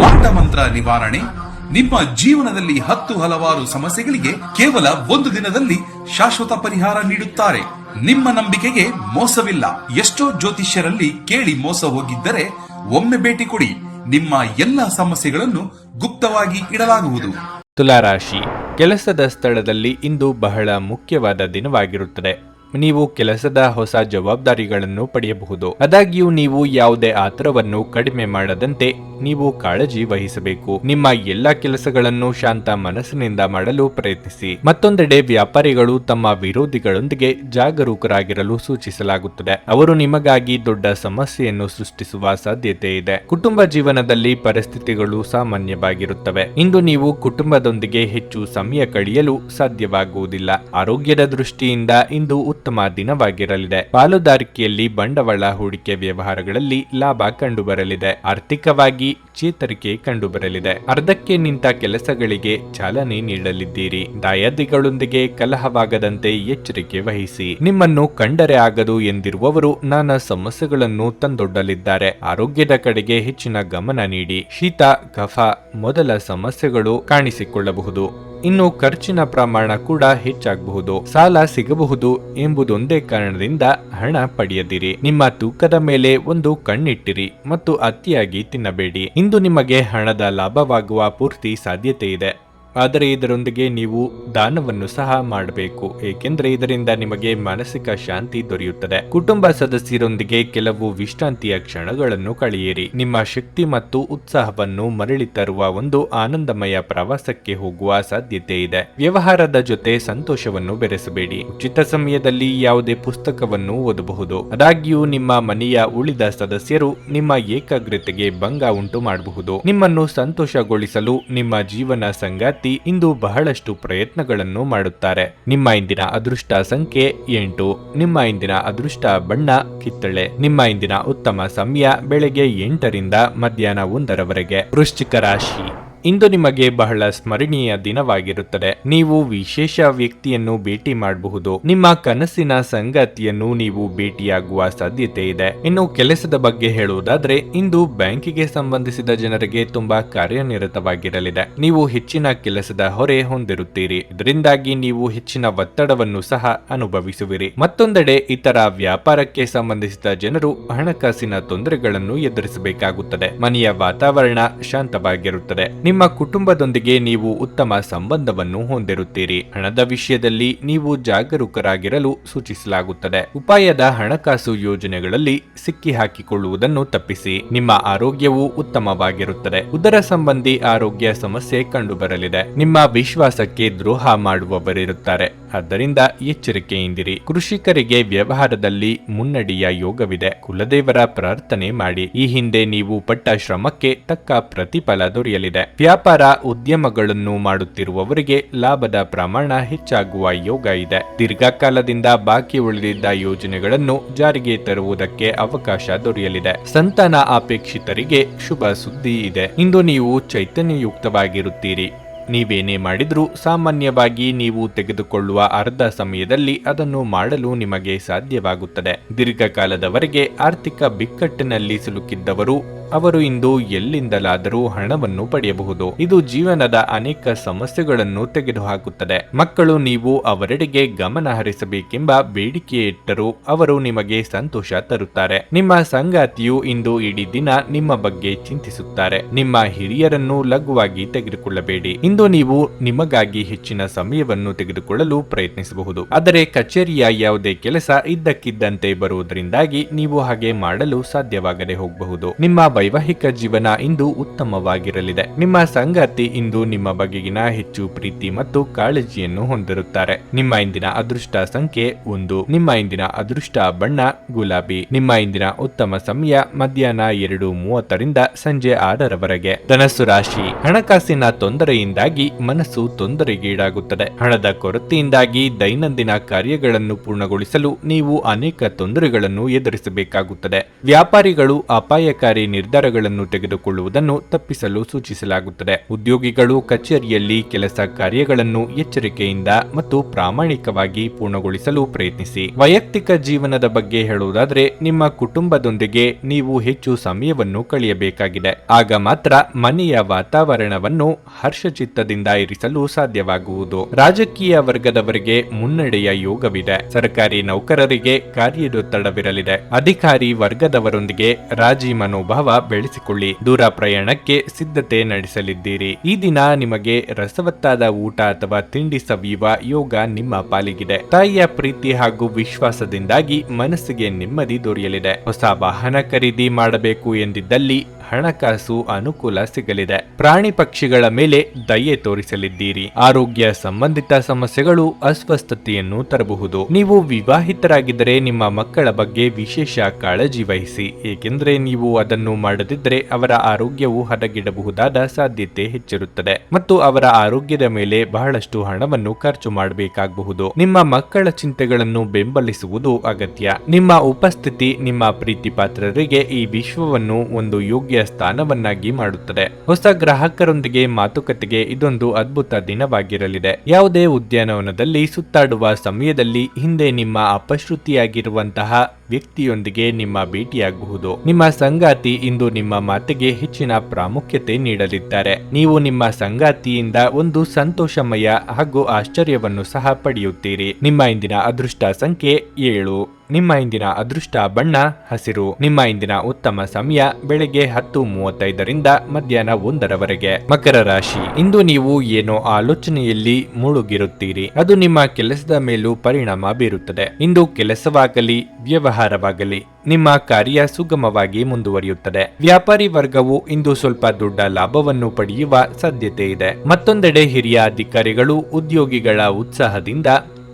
ಮಾಟ ಮಂತ್ರ ನಿವಾರಣೆ ನಿಮ್ಮ ಜೀವನದಲ್ಲಿ ಹತ್ತು ಹಲವಾರು ಸಮಸ್ಯೆಗಳಿಗೆ ಕೇವಲ ಒಂದು ದಿನದಲ್ಲಿ ಶಾಶ್ವತ ಪರಿಹಾರ ನೀಡುತ್ತಾರೆ. ನಿಮ್ಮ ನಂಬಿಕೆಗೆ ಮೋಸವಿಲ್ಲ. ಎಷ್ಟೋ ಜ್ಯೋತಿಷ್ಯರಲ್ಲಿ ಕೇಳಿ ಮೋಸ ಹೋಗಿದ್ದರೆ ಒಮ್ಮೆ ಭೇಟಿ ಕೊಡಿ. ನಿಮ್ಮ ಎಲ್ಲ ಸಮಸ್ಯೆಗಳನ್ನು ಗುಪ್ತವಾಗಿ ಇಡಲಾಗುವುದು. ತುಲಾರಾಶಿ, ಕೆಲಸದ ಸ್ಥಳದಲ್ಲಿ ಇಂದು ಬಹಳ ಮುಖ್ಯವಾದ ದಿನವಾಗಿರುತ್ತದೆ. ನೀವು ಕೆಲಸದ ಹೊಸ ಜವಾಬ್ದಾರಿಗಳನ್ನು ಪಡೆಯಬಹುದು. ಆದಾಗ್ಯೂ ನೀವು ಯಾವುದೇ ಆತರವನ್ನು ಕಡಿಮೆ ಮಾಡದಂತೆ ನೀವು ಕಾಳಜಿ ವಹಿಸಬೇಕು. ನಿಮ್ಮ ಎಲ್ಲಾ ಕೆಲಸಗಳನ್ನು ಶಾಂತ ಮನಸ್ಸಿನಿಂದ ಮಾಡಲು ಪ್ರಯತ್ನಿಸಿ. ಮತ್ತೊಂದೆಡೆ ವ್ಯಾಪಾರಿಗಳು ತಮ್ಮ ವಿರೋಧಿಗಳೊಂದಿಗೆ ಜಾಗರೂಕರಾಗಿರಲು ಸೂಚಿಸಲಾಗುತ್ತದೆ. ಅವರು ನಿಮಗಾಗಿ ದೊಡ್ಡ ಸಮಸ್ಯೆಯನ್ನು ಸೃಷ್ಟಿಸುವ ಸಾಧ್ಯತೆ ಇದೆ. ಕುಟುಂಬ ಜೀವನದಲ್ಲಿ ಪರಿಸ್ಥಿತಿಗಳು ಸಾಮಾನ್ಯವಾಗಿರುತ್ತವೆ. ಇಂದು ನೀವು ಕುಟುಂಬದೊಂದಿಗೆ ಹೆಚ್ಚು ಸಮಯ ಕಳೆಯಲು ಸಾಧ್ಯವಾಗುವುದಿಲ್ಲ. ಆರೋಗ್ಯದ ದೃಷ್ಟಿಯಿಂದ ಇಂದು ಉತ್ತಮ ದಿನವಾಗಿರಲಿದೆ. ಪಾಲುದಾರಿಕೆಯಲ್ಲಿ ಬಂಡವಾಳ ಹೂಡಿಕೆ ವ್ಯವಹಾರಗಳಲ್ಲಿ ಲಾಭ ಕಂಡುಬರಲಿದೆ. ಆರ್ಥಿಕವಾಗಿ ಚೇತರಿಕೆ ಕಂಡುಬರಲಿದೆ. ಅರ್ಧಕ್ಕೆ ನಿಂತ ಕೆಲಸಗಳಿಗೆ ಚಾಲನೆ ನೀಡಲಿದ್ದೀರಿ. ದಾಯಾದಿಗಳೊಂದಿಗೆ ಕಲಹವಾಗದಂತೆ ಎಚ್ಚರಿಕೆ ವಹಿಸಿ. ನಿಮ್ಮನ್ನು ಕಂಡರೆ ಆಗದು ಎಂದಿರುವವರು ನಾನಾ ಸಮಸ್ಯೆಗಳನ್ನು ತಂದೊಡ್ಡಲಿದ್ದಾರೆ. ಆರೋಗ್ಯದ ಕಡೆಗೆ ಹೆಚ್ಚಿನ ಗಮನ ನೀಡಿ. ಶೀತ, ಕಫ ಮೊದಲ ಸಮಸ್ಯೆಗಳು ಕಾಣಿಸಿಕೊಳ್ಳಬಹುದು. ಇನ್ನು ಖರ್ಚಿನ ಪ್ರಮಾಣ ಕೂಡ ಹೆಚ್ಚಾಗಬಹುದು. ಸಾಲ ಸಿಗಬಹುದು ಎಂಬುದೊಂದೇ ಕಾರಣದಿಂದ ಹಣ ಪಡೆಯದಿರಿ. ನಿಮ್ಮ ತೂಕದ ಮೇಲೆ ಒಂದು ಕಣ್ಣಿಟ್ಟಿರಿ ಮತ್ತು ಅತಿಯಾಗಿ ತಿನ್ನಬೇಡಿ. ಇಂದು ನಿಮಗೆ ಹಣದ ಲಾಭವಾಗುವ ಪೂರ್ತಿ ಸಾಧ್ಯತೆ ಇದೆ ಆದರೆ ಇದರೊಂದಿಗೆ ನೀವು ದಾನವನ್ನು ಸಹ ಮಾಡಬೇಕು, ಏಕೆಂದರೆ ಇದರಿಂದ ನಿಮಗೆ ಮಾನಸಿಕ ಶಾಂತಿ ದೊರೆಯುತ್ತದೆ. ಕುಟುಂಬ ಸದಸ್ಯರೊಂದಿಗೆ ಕೆಲವು ವಿಶ್ರಾಂತಿಯ ಕ್ಷಣಗಳನ್ನು ಕಳೆಯಿರಿ. ನಿಮ್ಮ ಶಕ್ತಿ ಮತ್ತು ಉತ್ಸಾಹವನ್ನು ಮರಳಿ ತರುವ ಒಂದು ಆನಂದಮಯ ಪ್ರವಾಸಕ್ಕೆ ಹೋಗುವ ಸಾಧ್ಯತೆ ಇದೆ. ವ್ಯವಹಾರದ ಜೊತೆ ಸಂತೋಷವನ್ನು ಬೆರೆಸಬೇಡಿ. ಉಚಿತ ಸಮಯದಲ್ಲಿ ಯಾವುದೇ ಪುಸ್ತಕವನ್ನು ಓದಬಹುದು. ಆದಾಗ್ಯೂ, ನಿಮ್ಮ ಮನೆಯ ಉಳಿದ ಸದಸ್ಯರು ನಿಮ್ಮ ಏಕಾಗ್ರತೆಗೆ ಭಂಗ ಉಂಟು ಮಾಡಬಹುದು. ನಿಮ್ಮನ್ನು ಸಂತೋಷಗೊಳಿಸಲು ನಿಮ್ಮ ಜೀವನ ಸಂಗಾತಿ ಇಂದು ಬಹಳಷ್ಟು ಪ್ರಯತ್ನಗಳನ್ನು ಮಾಡುತ್ತಾರೆ. ನಿಮ್ಮ ಇಂದಿನ ಅದೃಷ್ಟ ಸಂಖ್ಯೆ ಎಂಟು. ನಿಮ್ಮ ಇಂದಿನ ಅದೃಷ್ಟ ಬಣ್ಣ, ಕಿತ್ತಳೆ. ನಿಮ್ಮ ಇಂದಿನ ಉತ್ತಮ ಸಮಯ ಬೆಳಗ್ಗೆ ಎಂಟರಿಂದ ಮಧ್ಯಾಹ್ನ ಒಂದರವರೆಗೆ. ವೃಶ್ಚಿಕ ರಾಶಿ. ಇಂದು ನಿಮಗೆ ಬಹಳ ಸ್ಮರಣೀಯ ದಿನವಾಗಿರುತ್ತದೆ. ನೀವು ವಿಶೇಷ ವ್ಯಕ್ತಿಯನ್ನು ಭೇಟಿ ಮಾಡಬಹುದು. ನಿಮ್ಮ ಕನಸಿನ ಸಂಗತಿಯನ್ನು ನೀವು ಭೇಟಿಯಾಗುವ ಸಾಧ್ಯತೆ ಇದೆ. ಇನ್ನು ಕೆಲಸದ ಬಗ್ಗೆ ಹೇಳುವುದಾದ್ರೆ, ಇಂದು ಬ್ಯಾಂಕಿಗೆ ಸಂಬಂಧಿಸಿದ ಜನರಿಗೆ ತುಂಬಾ ಕಾರ್ಯನಿರತವಾಗಿರಲಿದೆ. ನೀವು ಹೆಚ್ಚಿನ ಕೆಲಸದ ಹೊರೆ ಹೊಂದಿರುತ್ತೀರಿ. ಇದರಿಂದಾಗಿ ನೀವು ಹೆಚ್ಚಿನ ಒತ್ತಡವನ್ನು ಸಹ ಅನುಭವಿಸುವಿರಿ. ಮತ್ತೊಂದೆಡೆ, ಇತರ ವ್ಯಾಪಾರಕ್ಕೆ ಸಂಬಂಧಿಸಿದ ಜನರು ಹಣಕಾಸಿನ ತೊಂದರೆಗಳನ್ನು ಎದುರಿಸಬೇಕಾಗುತ್ತದೆ. ಮನೆಯ ವಾತಾವರಣ ಶಾಂತವಾಗಿರುತ್ತದೆ. ನಿಮ್ಮ ಕುಟುಂಬದೊಂದಿಗೆ ನೀವು ಉತ್ತಮ ಸಂಬಂಧವನ್ನು ಹೊಂದಿರುತ್ತೀರಿ. ಹಣದ ವಿಷಯದಲ್ಲಿ ನೀವು ಜಾಗರೂಕರಾಗಿರಲು ಸೂಚಿಸಲಾಗುತ್ತದೆ. ಉಪಾಯದ ಹಣಕಾಸು ಯೋಜನೆಗಳಲ್ಲಿ ಸಿಕ್ಕಿ ಹಾಕಿಕೊಳ್ಳುವುದನ್ನು ತಪ್ಪಿಸಿ. ನಿಮ್ಮ ಆರೋಗ್ಯವು ಉತ್ತಮವಾಗಿರುತ್ತದೆ. ಉದರ ಸಂಬಂಧಿ ಆರೋಗ್ಯ ಸಮಸ್ಯೆ ಕಂಡುಬರಲಿದೆ. ನಿಮ್ಮ ವಿಶ್ವಾಸಕ್ಕೆ ದ್ರೋಹ ಮಾಡುವವರಿರುತ್ತಾರೆ. ಆದ್ದರಿಂದ ಎಚ್ಚರಿಕೆಯಿಂದಿರಿ. ಕೃಷಿಕರಿಗೆ ವ್ಯವಹಾರದಲ್ಲಿ ಮುನ್ನಡಿಯ ಯೋಗವಿದೆ. ಕುಲದೇವರ ಪ್ರಾರ್ಥನೆ ಮಾಡಿ. ಈ ಹಿಂದೆ ನೀವು ಪಟ್ಟ ಶ್ರಮಕ್ಕೆ ತಕ್ಕ ಪ್ರತಿಫಲ ದೊರೆಯಲಿದೆ. ವ್ಯಾಪಾರ ಉದ್ಯಮಗಳನ್ನು ಮಾಡುತ್ತಿರುವವರಿಗೆ ಲಾಭದ ಪ್ರಮಾಣ ಹೆಚ್ಚಾಗುವ ಯೋಗ ಇದೆ. ದೀರ್ಘಕಾಲದಿಂದ ಬಾಕಿ ಉಳಿದಿದ್ದ ಯೋಜನೆಗಳನ್ನು ಜಾರಿಗೆ ತರುವುದಕ್ಕೆ ಅವಕಾಶ ದೊರೆಯಲಿದೆ. ಸಂತಾನ ಅಪೇಕ್ಷಿತರಿಗೆ ಶುಭ ಸುದ್ದಿ ಇದೆ. ಇಂದು ನೀವು ಚೈತನ್ಯಯುಕ್ತವಾಗಿರುತ್ತೀರಿ. ನೀವೇನೇ ಮಾಡಿದ್ರೂ ಸಾಮಾನ್ಯವಾಗಿ ನೀವು ತೆಗೆದುಕೊಳ್ಳುವ ಅರ್ಧ ಸಮಯದಲ್ಲಿ ಅದನ್ನು ಮಾಡಲು ನಿಮಗೆ ಸಾಧ್ಯವಾಗುತ್ತದೆ. ದೀರ್ಘಕಾಲದವರೆಗೆ ಆರ್ಥಿಕ ಬಿಕ್ಕಟ್ಟಿನಲ್ಲಿ ಸಿಲುಕಿದ್ದವರು ಅವರು ಇಂದು ಎಲ್ಲಿಂದಲಾದರೂ ಹಣವನ್ನು ಪಡೆಯಬಹುದು. ಇದು ಜೀವನದ ಅನೇಕ ಸಮಸ್ಯೆಗಳನ್ನು ತೆಗೆದುಹಾಕುತ್ತದೆ. ಮಕ್ಕಳು ನೀವು ಅವರೆಡೆಗೆ ಗಮನ ಹರಿಸಬೇಕೆಂಬ ಬೇಡಿಕೆ ಇಟ್ಟರೂ ಅವರು ನಿಮಗೆ ಸಂತೋಷ ತರುತ್ತಾರೆ. ನಿಮ್ಮ ಸಂಗಾತಿಯು ಇಂದು ಇಡೀ ದಿನ ನಿಮ್ಮ ಬಗ್ಗೆ ಚಿಂತಿಸುತ್ತಾರೆ. ನಿಮ್ಮ ಹಿರಿಯರನ್ನು ಲಘುವಾಗಿ ತೆಗೆದುಕೊಳ್ಳಬೇಡಿ. ಇಂದು ನೀವು ನಿಮಗಾಗಿ ಹೆಚ್ಚಿನ ಸಮಯವನ್ನು ತೆಗೆದುಕೊಳ್ಳಲು ಪ್ರಯತ್ನಿಸಬಹುದು. ಆದರೆ ಕಚೇರಿಯ ಯಾವುದೇ ಕೆಲಸ ಇದ್ದಕ್ಕಿದ್ದಂತೆ ಬರುವುದರಿಂದಾಗಿ ನೀವು ಹಾಗೆ ಮಾಡಲು ಸಾಧ್ಯವಾಗದೆ ಹೋಗಬಹುದು. ನಿಮ್ಮ ವೈವಾಹಿಕ ಜೀವನ ಇಂದು ಉತ್ತಮವಾಗಿರಲಿದೆ. ನಿಮ್ಮ ಸಂಗಾತಿ ಇಂದು ನಿಮ್ಮ ಬಗೆಗಿನ ಹೆಚ್ಚು ಪ್ರೀತಿ ಮತ್ತು ಕಾಳಜಿಯನ್ನು ಹೊಂದಿರುತ್ತಾರೆ. ನಿಮ್ಮ ಇಂದಿನ ಅದೃಷ್ಟ ಸಂಖ್ಯೆ ಒಂದು. ನಿಮ್ಮ ಇಂದಿನ ಅದೃಷ್ಟ ಬಣ್ಣ, ಗುಲಾಬಿ. ನಿಮ್ಮ ಇಂದಿನ ಉತ್ತಮ ಸಮಯ ಮಧ್ಯಾಹ್ನ ಎರಡು ಮೂವತ್ತರಿಂದ ಸಂಜೆ ಆರರವರೆಗೆ. ಧನಸ್ಸು ರಾಶಿ. ಹಣಕಾಸಿನ ತೊಂದರೆಯಿಂದಾಗಿ ಮನಸ್ಸು ತೊಂದರೆಗೀಡಾಗುತ್ತದೆ. ಹಣದ ಕೊರತೆಯಿಂದಾಗಿ ದೈನಂದಿನ ಕಾರ್ಯಗಳನ್ನು ಪೂರ್ಣಗೊಳಿಸಲು ನೀವು ಅನೇಕ ತೊಂದರೆಗಳನ್ನು ಎದುರಿಸಬೇಕಾಗುತ್ತದೆ. ವ್ಯಾಪಾರಿಗಳು ಅಪಾಯಕಾರಿ ನಿರ್ಧಾರಗಳನ್ನು ತೆಗೆದುಕೊಳ್ಳುವುದನ್ನು ತಪ್ಪಿಸಲು ಸೂಚಿಸಲಾಗುತ್ತದೆ. ಉದ್ಯೋಗಿಗಳು ಕಚೇರಿಯಲ್ಲಿ ಕೆಲಸ ಕಾರ್ಯಗಳನ್ನು ಎಚ್ಚರಿಕೆಯಿಂದ ಮತ್ತು ಪ್ರಾಮಾಣಿಕವಾಗಿ ಪೂರ್ಣಗೊಳಿಸಲು ಪ್ರಯತ್ನಿಸಿ. ವೈಯಕ್ತಿಕ ಜೀವನದ ಬಗ್ಗೆ ಹೇಳುವುದಾದರೆ, ನಿಮ್ಮ ಕುಟುಂಬದೊಂದಿಗೆ ನೀವು ಹೆಚ್ಚು ಸಮಯವನ್ನು ಕಳೆಯಬೇಕಾಗಿದೆ. ಆಗ ಮಾತ್ರ ಮನೆಯ ವಾತಾವರಣವನ್ನು ಹರ್ಷಚಿತ್ತದಿಂದ ಇರಿಸಲು ಸಾಧ್ಯವಾಗುವುದು. ರಾಜಕೀಯ ವರ್ಗದವರಿಗೆ ಮುನ್ನಡೆಯ ಯೋಗವಿದೆ. ಸರ್ಕಾರಿ ನೌಕರರಿಗೆ ಕಾರ್ಯದೊತ್ತಡವಿರಲಿದೆ. ಅಧಿಕಾರಿ ವರ್ಗದವರೊಂದಿಗೆ ರಾಜಿ ಮನೋಭಾವ ಬೆಳೆಸಿಕೊಳ್ಳಿ. ದೂರ ಪ್ರಯಾಣಕ್ಕೆ ಸಿದ್ಧತೆ ನಡೆಸಲಿದ್ದೀರಿ. ಈ ದಿನ ನಿಮಗೆ ರಸವತ್ತಾದ ಊಟ ಅಥವಾ ತಿಂಡಿ ಸವಿಯುವ ಯೋಗ ನಿಮ್ಮ ಪಾಲಿಗಿದೆ. ತಾಯಿಯ ಪ್ರೀತಿ ಹಾಗೂ ವಿಶ್ವಾಸದಿಂದಾಗಿ ಮನಸ್ಸಿಗೆ ನೆಮ್ಮದಿ ದೊರೆಯಲಿದೆ. ಹೊಸ ವಾಹನ ಖರೀದಿ ಮಾಡಬೇಕು ಎಂದಿದ್ದಲ್ಲಿ ಹಣಕಾಸು ಅನುಕೂಲ ಸಿಗಲಿದೆ. ಪ್ರಾಣಿ ಪಕ್ಷಿಗಳ ಮೇಲೆ ದಯೆ ತೋರಿಸಲಿದ್ದೀರಿ. ಆರೋಗ್ಯ ಸಂಬಂಧಿತ ಸಮಸ್ಯೆಗಳು ಅಸ್ವಸ್ಥತೆಯನ್ನು ತರಬಹುದು. ನೀವು ವಿವಾಹಿತರಾಗಿದ್ದರೆ ನಿಮ್ಮ ಮಕ್ಕಳ ಬಗ್ಗೆ ವಿಶೇಷ ಕಾಳಜಿ ವಹಿಸಿ. ಏಕೆಂದರೆ ನೀವು ಅದನ್ನು ಮಾಡದಿದ್ದರೆ ಅವರ ಆರೋಗ್ಯವು ಹದಗೆಡಬಹುದಾದ ಸಾಧ್ಯತೆ ಹೆಚ್ಚಿರುತ್ತದೆ. ಮತ್ತು ಅವರ ಆರೋಗ್ಯದ ಮೇಲೆ ಬಹಳಷ್ಟು ಹಣವನ್ನು ಖರ್ಚು ಮಾಡಬೇಕಾಗಬಹುದು. ನಿಮ್ಮ ಮಕ್ಕಳ ಚಿಂತೆಗಳನ್ನು ಬೆಂಬಲಿಸುವುದು ಅಗತ್ಯ. ನಿಮ್ಮ ಉಪಸ್ಥಿತಿ ನಿಮ್ಮ ಪ್ರೀತಿ ಪಾತ್ರರಿಗೆ ಈ ವಿಶ್ವವನ್ನು ಒಂದು ಯೋಗ್ಯ ಸ್ಥಾನವನ್ನಾಗಿ ಮಾಡುತ್ತದೆ. ಹೊಸ ಗ್ರಾಹಕರೊಂದಿಗೆ ಮಾತುಕತೆಗೆ ಇದೊಂದು ಅದ್ಭುತ ದಿನವಾಗಿರಲಿದೆ. ಯಾವುದೇ ಉದ್ಯಾನವನದಲ್ಲಿ ಸುತ್ತಾಡುವ ಸಮಯದಲ್ಲಿ ಹಿಂದೆ ನಿಮ್ಮ ಅಪಶ್ರುತಿಯಾಗಿರುವಂತಹ ವ್ಯಕ್ತಿಯೊಂದಿಗೆ ನಿಮ್ಮ ಭೇಟಿಯಾಗಬಹುದು ನಿಮ್ಮ ಸಂಗಾತಿ ಇಂದು ನಿಮ್ಮ ಮಾತಿಗೆ ಹೆಚ್ಚಿನ ಪ್ರಾಮುಖ್ಯತೆ ನೀಡಲಿದ್ದಾರೆ. ನೀವು ನಿಮ್ಮ ಸಂಗಾತಿಯಿಂದ ಒಂದು ಸಂತೋಷಮಯ ಹಾಗೂ ಆಶ್ಚರ್ಯವನ್ನು ಸಹ ಪಡೆಯುತ್ತೀರಿ. ನಿಮ್ಮ ಇಂದಿನ ಅದೃಷ್ಟ ಸಂಖ್ಯೆ ಏಳು. ನಿಮ್ಮ ಇಂದಿನ ಅದೃಷ್ಟ ಬಣ್ಣ, ಹಸಿರು. ನಿಮ್ಮ ಇಂದಿನ ಉತ್ತಮ ಸಮಯ ಬೆಳಗ್ಗೆ ಹತ್ತು ಮೂವತ್ತೈದರಿಂದ ಮಧ್ಯಾಹ್ನ ಒಂದರವರೆಗೆ. ಮಕರ ರಾಶಿ. ಇಂದು ನೀವು ಏನೋ ಆಲೋಚನೆಯಲ್ಲಿ ಮುಳುಗಿರುತ್ತೀರಿ. ಅದು ನಿಮ್ಮ ಕೆಲಸದ ಮೇಲೂ ಪರಿಣಾಮ ಬೀರುತ್ತದೆ. ಇಂದು ಕೆಲಸವಾಗಲಿ, ವ್ಯವಹಾರವಾಗಲಿ, ನಿಮ್ಮ ಕಾರ್ಯ ಸುಗಮವಾಗಿ ಮುಂದುವರಿಯುತ್ತದೆ. ವ್ಯಾಪಾರಿ ವರ್ಗವು ಇಂದು ಸ್ವಲ್ಪ ದೊಡ್ಡ ಲಾಭವನ್ನು ಪಡೆಯುವ ಸಾಧ್ಯತೆ ಇದೆ. ಮತ್ತೊಂದೆಡೆ ಹಿರಿಯ ಅಧಿಕಾರಿಗಳು ಉದ್ಯೋಗಿಗಳ ಉತ್ಸಾಹದಿಂದ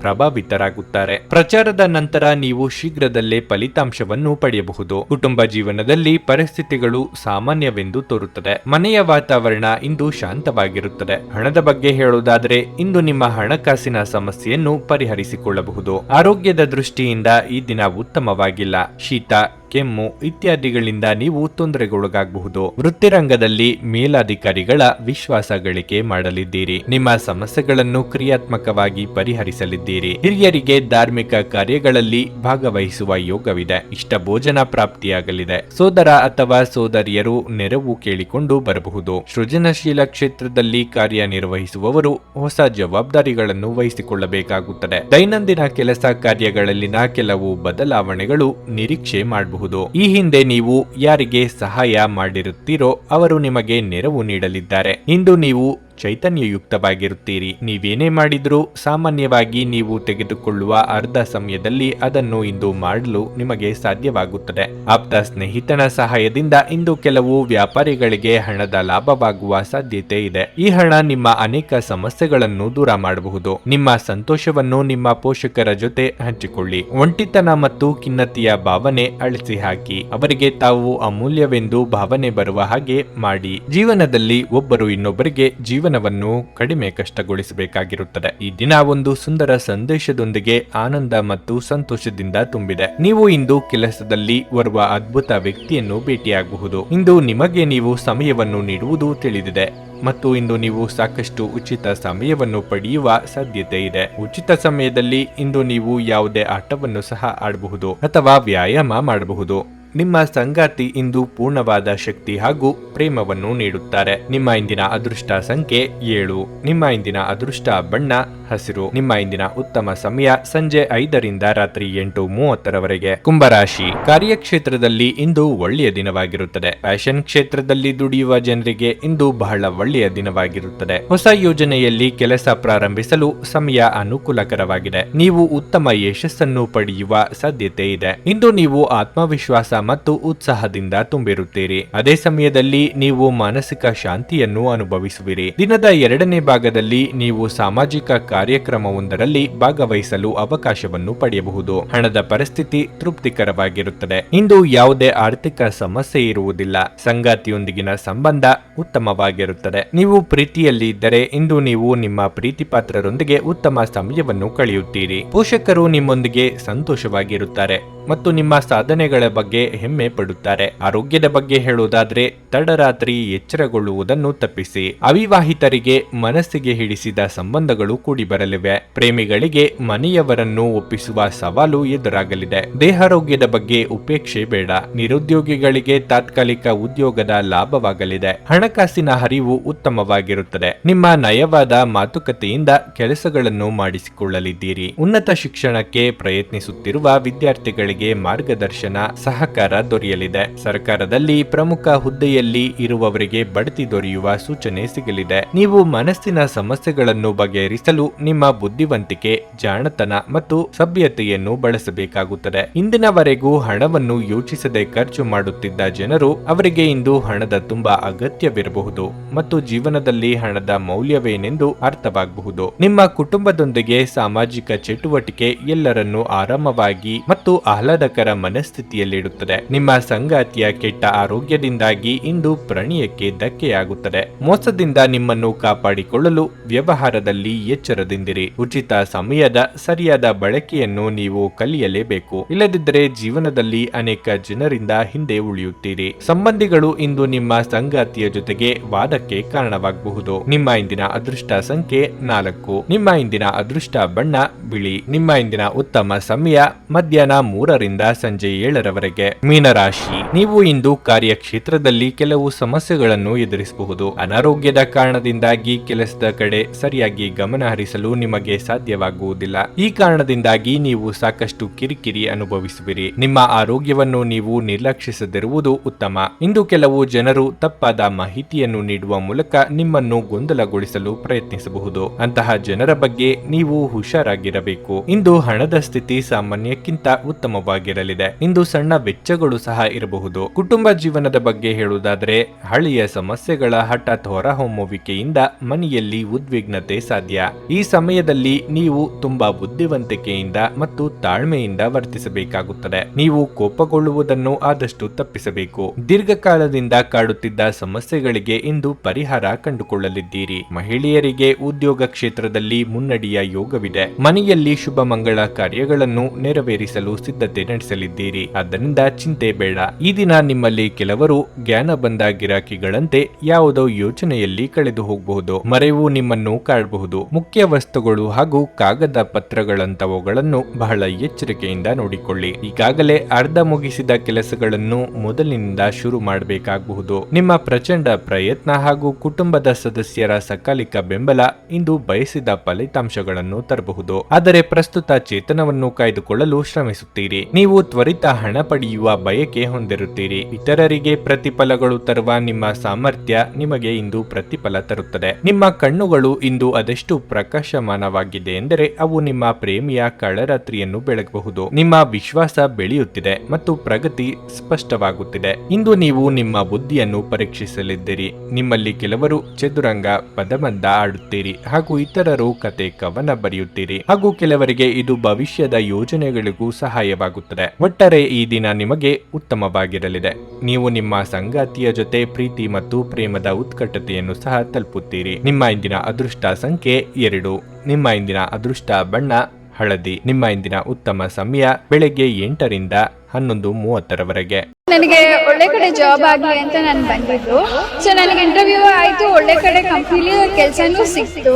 ಪ್ರಭಾವಿತರಾಗುತ್ತಾರೆ. ಪ್ರಚಾರದ ನಂತರ ನೀವು ಶೀಘ್ರದಲ್ಲೇ ಫಲಿತಾಂಶವನ್ನು ಪಡೆಯಬಹುದು. ಕುಟುಂಬ ಜೀವನದಲ್ಲಿ ಪರಿಸ್ಥಿತಿಗಳು ಸಾಮಾನ್ಯವೆಂದು ತೋರುತ್ತದೆ. ಮನೆಯ ವಾತಾವರಣ ಇಂದು ಶಾಂತವಾಗಿರುತ್ತದೆ. ಹಣದ ಬಗ್ಗೆ ಹೇಳುವುದಾದರೆ, ಇಂದು ನಿಮ್ಮ ಹಣಕಾಸಿನ ಸಮಸ್ಯೆಯನ್ನು ಪರಿಹರಿಸಿಕೊಳ್ಳಬಹುದು. ಆರೋಗ್ಯದ ದೃಷ್ಟಿಯಿಂದ ಈ ದಿನ ಉತ್ತಮವಾಗಿಲ್ಲ. ಶೀತ ಕೆಮ್ಮು ಇತ್ಯಾದಿಗಳಿಂದ ನೀವು ತೊಂದರೆಗೊಳಗಾಗಬಹುದು. ವೃತ್ತಿರಂಗದಲ್ಲಿ ಮೇಲಾಧಿಕಾರಿಗಳ ವಿಶ್ವಾಸ ಗಳಿಕೆ ಮಾಡಲಿದ್ದೀರಿ. ನಿಮ್ಮ ಸಮಸ್ಯೆಗಳನ್ನು ಕ್ರಿಯಾತ್ಮಕವಾಗಿ ಪರಿಹರಿಸಲಿದ್ದೀರಿ. ಹಿರಿಯರಿಗೆ ಧಾರ್ಮಿಕ ಕಾರ್ಯಗಳಲ್ಲಿ ಭಾಗವಹಿಸುವ ಯೋಗವಿದೆ. ಇಷ್ಟ ಭೋಜನ ಪ್ರಾಪ್ತಿಯಾಗಲಿದೆ. ಸೋದರ ಅಥವಾ ಸೋದರಿಯರು ನೆರವು ಕೇಳಿಕೊಂಡು ಬರಬಹುದು. ಸೃಜನಶೀಲ ಕ್ಷೇತ್ರದಲ್ಲಿ ಕಾರ್ಯನಿರ್ವಹಿಸುವವರು ಹೊಸ ಜವಾಬ್ದಾರಿಗಳನ್ನು ವಹಿಸಿಕೊಳ್ಳಬೇಕಾಗುತ್ತದೆ. ದೈನಂದಿನ ಕೆಲಸ ಕಾರ್ಯಗಳಲ್ಲಿನ ಕೆಲವು ಬದಲಾವಣೆಗಳು ನಿರೀಕ್ಷೆ ಮಾಡಬಹುದು. ಈ ಹಿಂದೆ ನೀವು ಯಾರಿಗೆ ಸಹಾಯ ಮಾಡಿರುತ್ತೀರೋ ಅವರು ನಿಮಗೆ ನೆರವು ನೀಡಲಿದ್ದಾರೆ. ಇಂದು ನೀವು ಚೈತನ್ಯಯುಕ್ತವಾಗಿರುತ್ತೀರಿ. ನೀವೇನೇ ಮಾಡಿದರೂ ಸಾಮಾನ್ಯವಾಗಿ ನೀವು ತೆಗೆದುಕೊಳ್ಳುವ ಅರ್ಧ ಸಮಯದಲ್ಲಿ ಅದನ್ನು ಇಂದು ಮಾಡಲು ನಿಮಗೆ ಸಾಧ್ಯವಾಗುತ್ತದೆ. ಆಪ್ತ ಸ್ನೇಹಿತನ ಸಹಾಯದಿಂದ ಇಂದು ಕೆಲವು ವ್ಯಾಪಾರಿಗಳಿಗೆ ಹಣದ ಲಾಭವಾಗುವ ಸಾಧ್ಯತೆ ಇದೆ. ಈ ಹಣ ನಿಮ್ಮ ಅನೇಕ ಸಮಸ್ಯೆಗಳನ್ನು ದೂರ ಮಾಡಬಹುದು. ನಿಮ್ಮ ಸಂತೋಷವನ್ನು ನಿಮ್ಮ ಪೋಷಕರ ಜೊತೆ ಹಂಚಿಕೊಳ್ಳಿ. ಒಂಟಿತನ ಮತ್ತು ಖಿನ್ನತೆಯ ಭಾವನೆ ಅಳಿಸಿ ಹಾಕಿ. ಅವರಿಗೆ ತಾವು ಅಮೂಲ್ಯವೆಂದು ಭಾವನೆ ಬರುವ ಹಾಗೆ ಮಾಡಿ. ಜೀವನದಲ್ಲಿ ಒಬ್ಬರು ಇನ್ನೊಬ್ಬರಿಗೆ ಜೀವನವನ್ನು ಕಡಿಮೆ ಕಷ್ಟಗೊಳಿಸಬೇಕಾಗಿರುತ್ತದೆ. ಈ ದಿನ ಒಂದು ಸುಂದರ ಸಂದೇಶದೊಂದಿಗೆ ಆನಂದ ಮತ್ತು ಸಂತೋಷದಿಂದ ತುಂಬಿದೆ. ನೀವು ಇಂದು ಕೆಲಸದಲ್ಲಿ ಓರ್ವ ಅದ್ಭುತ ವ್ಯಕ್ತಿಯನ್ನು ಭೇಟಿಯಾಗಬಹುದು. ಇಂದು ನಿಮಗೆ ನೀವು ಸಮಯವನ್ನು ನೀಡುವುದು ತಿಳಿದಿದೆ. ಮತ್ತು ಇಂದು ನೀವು ಸಾಕಷ್ಟು ಉಚಿತ ಸಮಯವನ್ನು ಪಡೆಯುವ ಸಾಧ್ಯತೆ ಇದೆ. ಉಚಿತ ಸಮಯದಲ್ಲಿ ಇಂದು ನೀವು ಯಾವುದೇ ಆಟವನ್ನು ಸಹ ಆಡಬಹುದು ಅಥವಾ ವ್ಯಾಯಾಮ ಮಾಡಬಹುದು. ನಿಮ್ಮ ಸಂಗಾತಿ ಇಂದು ಪೂರ್ಣವಾದ ಶಕ್ತಿ ಹಾಗೂ ಪ್ರೇಮವನ್ನು ನೀಡುತ್ತಾರೆ. ನಿಮ್ಮ ಇಂದಿನ ಅದೃಷ್ಟ ಸಂಖ್ಯೆ ಏಳು. ನಿಮ್ಮ ಇಂದಿನ ಅದೃಷ್ಟ ಬಣ್ಣ, ಹಸಿರು. ನಿಮ್ಮ ಇಂದಿನ ಉತ್ತಮ ಸಮಯ ಸಂಜೆ ಐದರಿಂದ ರಾತ್ರಿ ಎಂಟು ಮೂವತ್ತರವರೆಗೆ. ಕುಂಭರಾಶಿ ಕಾರ್ಯಕ್ಷೇತ್ರದಲ್ಲಿ ಇಂದು ಒಳ್ಳೆಯ ದಿನವಾಗಿರುತ್ತದೆ. ಫ್ಯಾಷನ್ ಕ್ಷೇತ್ರದಲ್ಲಿ ದುಡಿಯುವ ಜನರಿಗೆ ಇಂದು ಬಹಳ ಒಳ್ಳೆಯ ದಿನವಾಗಿರುತ್ತದೆ. ಹೊಸ ಯೋಜನೆಯಲ್ಲಿ ಕೆಲಸ ಪ್ರಾರಂಭಿಸಲು ಸಮಯ ಅನುಕೂಲಕರವಾಗಿದೆ. ನೀವು ಉತ್ತಮ ಯಶಸ್ಸನ್ನು ಪಡೆಯುವ ಸಾಧ್ಯತೆ ಇದೆ. ಇಂದು ನೀವು ಆತ್ಮವಿಶ್ವಾಸ ಮತ್ತು ಉತ್ಸಾಹದಿಂದ ತುಂಬಿರುತ್ತೀರಿ. ಅದೇ ಸಮಯದಲ್ಲಿ ನೀವು ಮಾನಸಿಕ ಶಾಂತಿಯನ್ನು ಅನುಭವಿಸುವಿರಿ. ದಿನದ ಎರಡನೇ ಭಾಗದಲ್ಲಿ ನೀವು ಸಾಮಾಜಿಕ ಕಾರ್ಯಕ್ರಮವೊಂದರಲ್ಲಿ ಭಾಗವಹಿಸಲು ಅವಕಾಶವನ್ನು ಪಡೆಯಬಹುದು. ಹಣದ ಪರಿಸ್ಥಿತಿ ತೃಪ್ತಿಕರವಾಗಿರುತ್ತದೆ. ಇಂದು ಯಾವುದೇ ಆರ್ಥಿಕ ಸಮಸ್ಯೆ ಇರುವುದಿಲ್ಲ. ಸಂಗಾತಿಯೊಂದಿಗಿನ ಸಂಬಂಧ ಉತ್ತಮವಾಗಿರುತ್ತದೆ. ನೀವು ಪ್ರೀತಿಯಲ್ಲಿ ಇದ್ದರೆ ಇಂದು ನೀವು ನಿಮ್ಮ ಪ್ರೀತಿ ಪಾತ್ರರೊಂದಿಗೆ ಉತ್ತಮ ಸಮಯವನ್ನು ಕಳೆಯುತ್ತೀರಿ. ಪೋಷಕರು ನಿಮ್ಮೊಂದಿಗೆ ಸಂತೋಷವಾಗಿರುತ್ತಾರೆ ಮತ್ತು ನಿಮ್ಮ ಸಾಧನೆಗಳ ಬಗ್ಗೆ ಹೆಮ್ಮೆ ಪಡುತ್ತಾರೆ. ಆರೋಗ್ಯದ ಬಗ್ಗೆ ಹೇಳುವುದಾದ್ರೆ ತಡರಾತ್ರಿ ಎಚ್ಚರಗೊಳ್ಳುವುದನ್ನು ತಪ್ಪಿಸಿ. ಅವಿವಾಹಿತರಿಗೆ ಮನಸ್ಸಿಗೆ ಹಿಡಿಸಿದ ಸಂಬಂಧಗಳು ಕೂಡಿ ಬರಲಿವೆ ಪ್ರೇಮಿಗಳಿಗೆ ಮನೆಯವರನ್ನು ಒಪ್ಪಿಸುವ ಸವಾಲು ಎದುರಾಗಲಿದೆ. ದೇಹಾರೋಗ್ಯದ ಬಗ್ಗೆ ಉಪೇಕ್ಷೆ ಬೇಡ. ನಿರುದ್ಯೋಗಿಗಳಿಗೆ ತಾತ್ಕಾಲಿಕ ಉದ್ಯೋಗದ ಲಾಭವಾಗಲಿದೆ. ಹಣಕಾಸಿನ ಹರಿವು ಉತ್ತಮವಾಗಿರುತ್ತದೆ. ನಿಮ್ಮ ನಯವಾದ ಮಾತುಕತೆಯಿಂದ ಕೆಲಸಗಳನ್ನು ಮಾಡಿಸಿಕೊಳ್ಳಲಿದ್ದೀರಿ. ಉನ್ನತ ಶಿಕ್ಷಣಕ್ಕೆ ಪ್ರಯತ್ನಿಸುತ್ತಿರುವ ವಿದ್ಯಾರ್ಥಿಗಳಿಗೆ ಮಾರ್ಗದರ್ಶನ, ಸಹಕಾರ ದೊರೆಯಲಿದೆ. ಸರ್ಕಾರದಲ್ಲಿ ಪ್ರಮುಖ ಹುದ್ದೆಯಲ್ಲಿ ಇರುವವರಿಗೆ ಬಡ್ತಿ ದೊರೆಯುವ ಸೂಚನೆ ಸಿಗಲಿದೆ. ನೀವು ಮನಸ್ಸಿನ ಸಮಸ್ಯೆಗಳನ್ನು ಬಗೆಹರಿಸಲು ನಿಮ್ಮ ಬುದ್ಧಿವಂತಿಕೆ, ಜಾಣತನ ಮತ್ತು ಸಭ್ಯತೆಯನ್ನು ಬಳಸಬೇಕಾಗುತ್ತದೆ. ಇಂದಿನವರೆಗೂ ಹಣವನ್ನು ಯೋಚಿಸದೆ ಖರ್ಚು ಮಾಡುತ್ತಿದ್ದ ಜನರು ಅವರಿಗೆ ಇಂದು ಹಣದ ತುಂಬಾ ಅಗತ್ಯವಿರಬಹುದು ಮತ್ತು ಜೀವನದಲ್ಲಿ ಹಣದ ಮೌಲ್ಯವೇನೆಂದು ಅರ್ಥವಾಗಬಹುದು. ನಿಮ್ಮ ಕುಟುಂಬದೊಂದಿಗೆ ಸಾಮಾಜಿಕ ಚಟುವಟಿಕೆ ಎಲ್ಲರನ್ನೂ ಆರಾಮವಾಗಿ ಮತ್ತು ಆಹ್ಲಾದಕರ ಮನಸ್ಥಿತಿಯಲ್ಲಿಡುತ್ತದೆ. ನಿಮ್ಮ ಸಂಗಾತಿಯ ಕೆಟ್ಟ ಆರೋಗ್ಯದಿಂದಾಗಿ ಇಂದು ಪ್ರಣಯಕ್ಕೆ ಧಕ್ಕೆಯಾಗುತ್ತದೆ. ಮೋಸದಿಂದ ನಿಮ್ಮನ್ನು ಕಾಪಾಡಿಕೊಳ್ಳಲು ವ್ಯವಹಾರದಲ್ಲಿ ಎಚ್ಚರದಿಂದಿರಿ. ಉಚಿತ ಸಮಯದ, ಸರಿಯಾದ ಬಳಕೆಯನ್ನು ನೀವು ಕಲಿಯಲೇಬೇಕು. ಇಲ್ಲದಿದ್ದರೆ ಜೀವನದಲ್ಲಿ ಅನೇಕ ಜನರಿಂದ ಹಿಂದೆ ಉಳಿಯುತ್ತೀರಿ. ಸಂಬಂಧಿಗಳು ಇಂದು ನಿಮ್ಮ ಸಂಗಾತಿಯ ಜೊತೆಗೆ ವಾದಕ್ಕೆ ಕಾರಣವಾಗಬಹುದು. ನಿಮ್ಮ ಇಂದಿನ ಅದೃಷ್ಟ ಸಂಖ್ಯೆ ನಾಲ್ಕು. ನಿಮ್ಮ ಇಂದಿನ ಅದೃಷ್ಟ ಬಣ್ಣ ಬಿಳಿ. ನಿಮ್ಮ ಇಂದಿನ ಉತ್ತಮ ಸಮಯ ಮಧ್ಯಾಹ್ನ ಮೂರರಿಂದ ಸಂಜೆ ಏಳರವರೆಗೆ. ಮೀನರಾಶಿ. ನೀವು ಇಂದು ಕಾರ್ಯಕ್ಷೇತ್ರದಲ್ಲಿ ಕೆಲವು ಸಮಸ್ಯೆಗಳನ್ನು ಎದುರಿಸಬಹುದು. ಅನಾರೋಗ್ಯದ ಕಾರಣದಿಂದಾಗಿ ಕೆಲಸದ ಕಡೆ ಸರಿಯಾಗಿ ಗಮನ ಹರಿಸಲು ನಿಮಗೆ ಸಾಧ್ಯವಾಗುವುದಿಲ್ಲ. ಈ ಕಾರಣದಿಂದಾಗಿ ನೀವು ಸಾಕಷ್ಟು ಕಿರಿಕಿರಿ ಅನುಭವಿಸುವಿರಿ. ನಿಮ್ಮ ಆರೋಗ್ಯವನ್ನು ನೀವು ನಿರ್ಲಕ್ಷಿಸದಿರುವುದು ಉತ್ತಮ. ಇಂದು ಕೆಲವು ಜನರು ತಪ್ಪಾದ ಮಾಹಿತಿಯನ್ನು ನೀಡುವ ಮೂಲಕ ನಿಮ್ಮನ್ನು ಗೊಂದಲಗೊಳಿಸಲು ಪ್ರಯತ್ನಿಸಬಹುದು. ಅಂತಹ ಜನರ ಬಗ್ಗೆ ನೀವು ಹುಷಾರಾಗಿರಬೇಕು. ಇಂದು ಹಣದ ಸ್ಥಿತಿ ಸಾಮಾನ್ಯಕ್ಕಿಂತ ಉತ್ತಮವಾಗಿರಲಿದೆ. ಇಂದು ಸಣ್ಣ ವೆಚ್ಚಗಳು ಸಹ ಇರಬಹುದು. ಕುಟುಂಬ ಜೀವನದ ಬಗ್ಗೆ ಹೇಳುವುದಾದರೆ, ಹಳೆಯ ಸಮಸ್ಯೆಗಳ ಹಠಾತ್ ಹೊರಹೊಮ್ಮುವಿಕೆಯಿಂದ ಮನೆಯಲ್ಲಿ ಉದ್ವಿಗ್ನತೆ ಸಾಧ್ಯ. ಈ ಸಮಯದಲ್ಲಿ ನೀವು ತುಂಬಾ ಬುದ್ಧಿವಂತಿಕೆಯಿಂದ ಮತ್ತು ತಾಳ್ಮೆಯಿಂದ ವರ್ತಿಸಬೇಕಾಗುತ್ತದೆ. ನೀವು ಕೋಪಗೊಳ್ಳುವುದನ್ನು ಆದಷ್ಟು ತಪ್ಪಿಸಬೇಕು. ದೀರ್ಘಕಾಲದಿಂದ ಕಾಡುತ್ತಿದ್ದ ಸಮಸ್ಯೆಗಳಿಗೆ ಇಂದು ಪರಿಹಾರ ಕಂಡುಕೊಳ್ಳಲಿದ್ದೀರಿ. ಮಹಿಳೆಯರಿಗೆ ಉದ್ಯೋಗ ಕ್ಷೇತ್ರದಲ್ಲಿ ಮುನ್ನಡೆಯ ಯೋಗವಿದೆ. ಮನೆಯಲ್ಲಿ ಶುಭ ಮಂಗಳ ಕಾರ್ಯಗಳನ್ನು ನೆರವೇರಿಸಲು ಸಿದ್ಧತೆ ನಡೆಸಲಿದ್ದೀರಿ. ಆದ್ದರಿಂದ ಚಿಂತೆ ಬೇಡ. ಈ ದಿನ ನಿಮ್ಮಲ್ಲಿ ಕೆಲವರು ಜ್ಞಾನ ಬಂದ ಗಿರಾಕಿಗಳಂತೆ ಯಾವುದೋ ಯೋಚನೆಯಲ್ಲಿ ಕಳೆದು ಹೋಗಬಹುದು. ಮರೆವು ನಿಮ್ಮನ್ನು ಕಾಡಬಹುದು. ಮುಖ್ಯ ವಸ್ತುಗಳು ಹಾಗೂ ಕಾಗದ ಪತ್ರಗಳಂತವುಗಳನ್ನು ಬಹಳ ಎಚ್ಚರಿಕೆಯಿಂದ ನೋಡಿಕೊಳ್ಳಿ. ಈಗಾಗಲೇ ಅರ್ಧ ಮುಗಿಸಿದ ಕೆಲಸಗಳನ್ನು ಮೊದಲಿನಿಂದ ಶುರು ಮಾಡಬೇಕಾಗಬಹುದು. ನಿಮ್ಮ ಪ್ರಚಂಡ ಪ್ರಯತ್ನ ಹಾಗೂ ಕುಟುಂಬದ ಸದಸ್ಯರ ಸಕಾಲಿಕ ಬೆಂಬಲ ಇಂದು ಬಯಸಿದ ಫಲಿತಾಂಶಗಳನ್ನು ತರಬಹುದು. ಆದರೆ ಪ್ರಸ್ತುತ ಚೇತನವನ್ನು ಕಾಯ್ದುಕೊಳ್ಳಲು ಶ್ರಮಿಸುತ್ತೀರಿ. ನೀವು ತ್ವರಿತ ಹಣ ಪಡೆಯುವ ಬಯಕೆ ಹೊಂದಿರುತ್ತೀರಿ. ಇತರರಿಗೆ ಪ್ರತಿಫಲಗಳು ತರುವ ನಿಮ್ಮ ಸಾಮರ್ಥ್ಯ ನಿಮಗೆ ಇಂದು ಪ್ರತಿಫಲ ತರುತ್ತದೆ. ನಿಮ್ಮ ಕಣ್ಣುಗಳು ಇಂದು ಅದೆಷ್ಟು ಪ್ರಕಾಶಮಾನವಾಗಿದೆ ಎಂದರೆ ಅವು ನಿಮ್ಮ ಪ್ರೇಮಿಯ ಕಳರಾತ್ರಿಯನ್ನು ಬೆಳಗಬಹುದು. ನಿಮ್ಮ ವಿಶ್ವಾಸ ಬೆಳೆಯುತ್ತಿದೆ ಮತ್ತು ಪ್ರಗತಿ ಸ್ಪಷ್ಟವಾಗುತ್ತಿದೆ. ಇಂದು ನೀವು ನಿಮ್ಮ ಬುದ್ಧಿಯನ್ನು ಪರೀಕ್ಷಿಸಲಿದ್ದೀರಿ. ನಿಮ್ಮಲ್ಲಿ ಕೆಲವರು ಚದುರಂಗ, ಪದಬಂಧ ಆಡುತ್ತೀರಿ ಹಾಗೂ ಇತರರು ಕತೆ ಕವನ ಬರೆಯುತ್ತೀರಿ. ಹಾಗೂ ಕೆಲವರಿಗೆ ಇದು ಭವಿಷ್ಯದ ಯೋಜನೆಗಳಿಗೂ ಸಹಾಯವಾಗುತ್ತದೆ. ಒಟ್ಟಾರೆ ಈ ದಿನ ನಿಮಗೆ ಉತ್ತಮವಾಗಿರಲಿದೆ. ನೀವು ನಿಮ್ಮ ಸಂಗಾತಿಯ ಜೊತೆ ಪ್ರೀತಿ ಮತ್ತು ಪ್ರೇಮದ ಉತ್ಕಟತೆಯನ್ನು ಸಹ ತಲುಪುತ್ತೀರಿ. ನಿಮ್ಮ ಇಂದಿನ ಅದೃಷ್ಟ ಸಂಖ್ಯೆ ಎರಡು. ನಿಮ್ಮ ಇಂದಿನ ಅದೃಷ್ಟ ಬಣ್ಣ ಹಳದಿ. ನಿಮ್ಮ ಇಂದಿನ ಉತ್ತಮ ಸಮಯ ಬೆಳಗ್ಗೆ ಎಂಟರಿಂದ ಹನ್ನೊಂದು ಮೂವತ್ತರವರೆಗೆ. ನನಗೆ ಒಳ್ಳೆ ಕಡೆ ಜಾಬ್ ಆಗಲಿ ಅಂತ ನಾನು ಬಂದಿದ್ದು. ಸೊ ನನಗೆ ಇಂಟರ್ವ್ಯೂ ಆಯ್ತು. ಒಳ್ಳೆ ಕಡೆ ಕಂಪ್ನಿಲಿ ಕೆಲಸನೂ ಸಿಕ್ತು.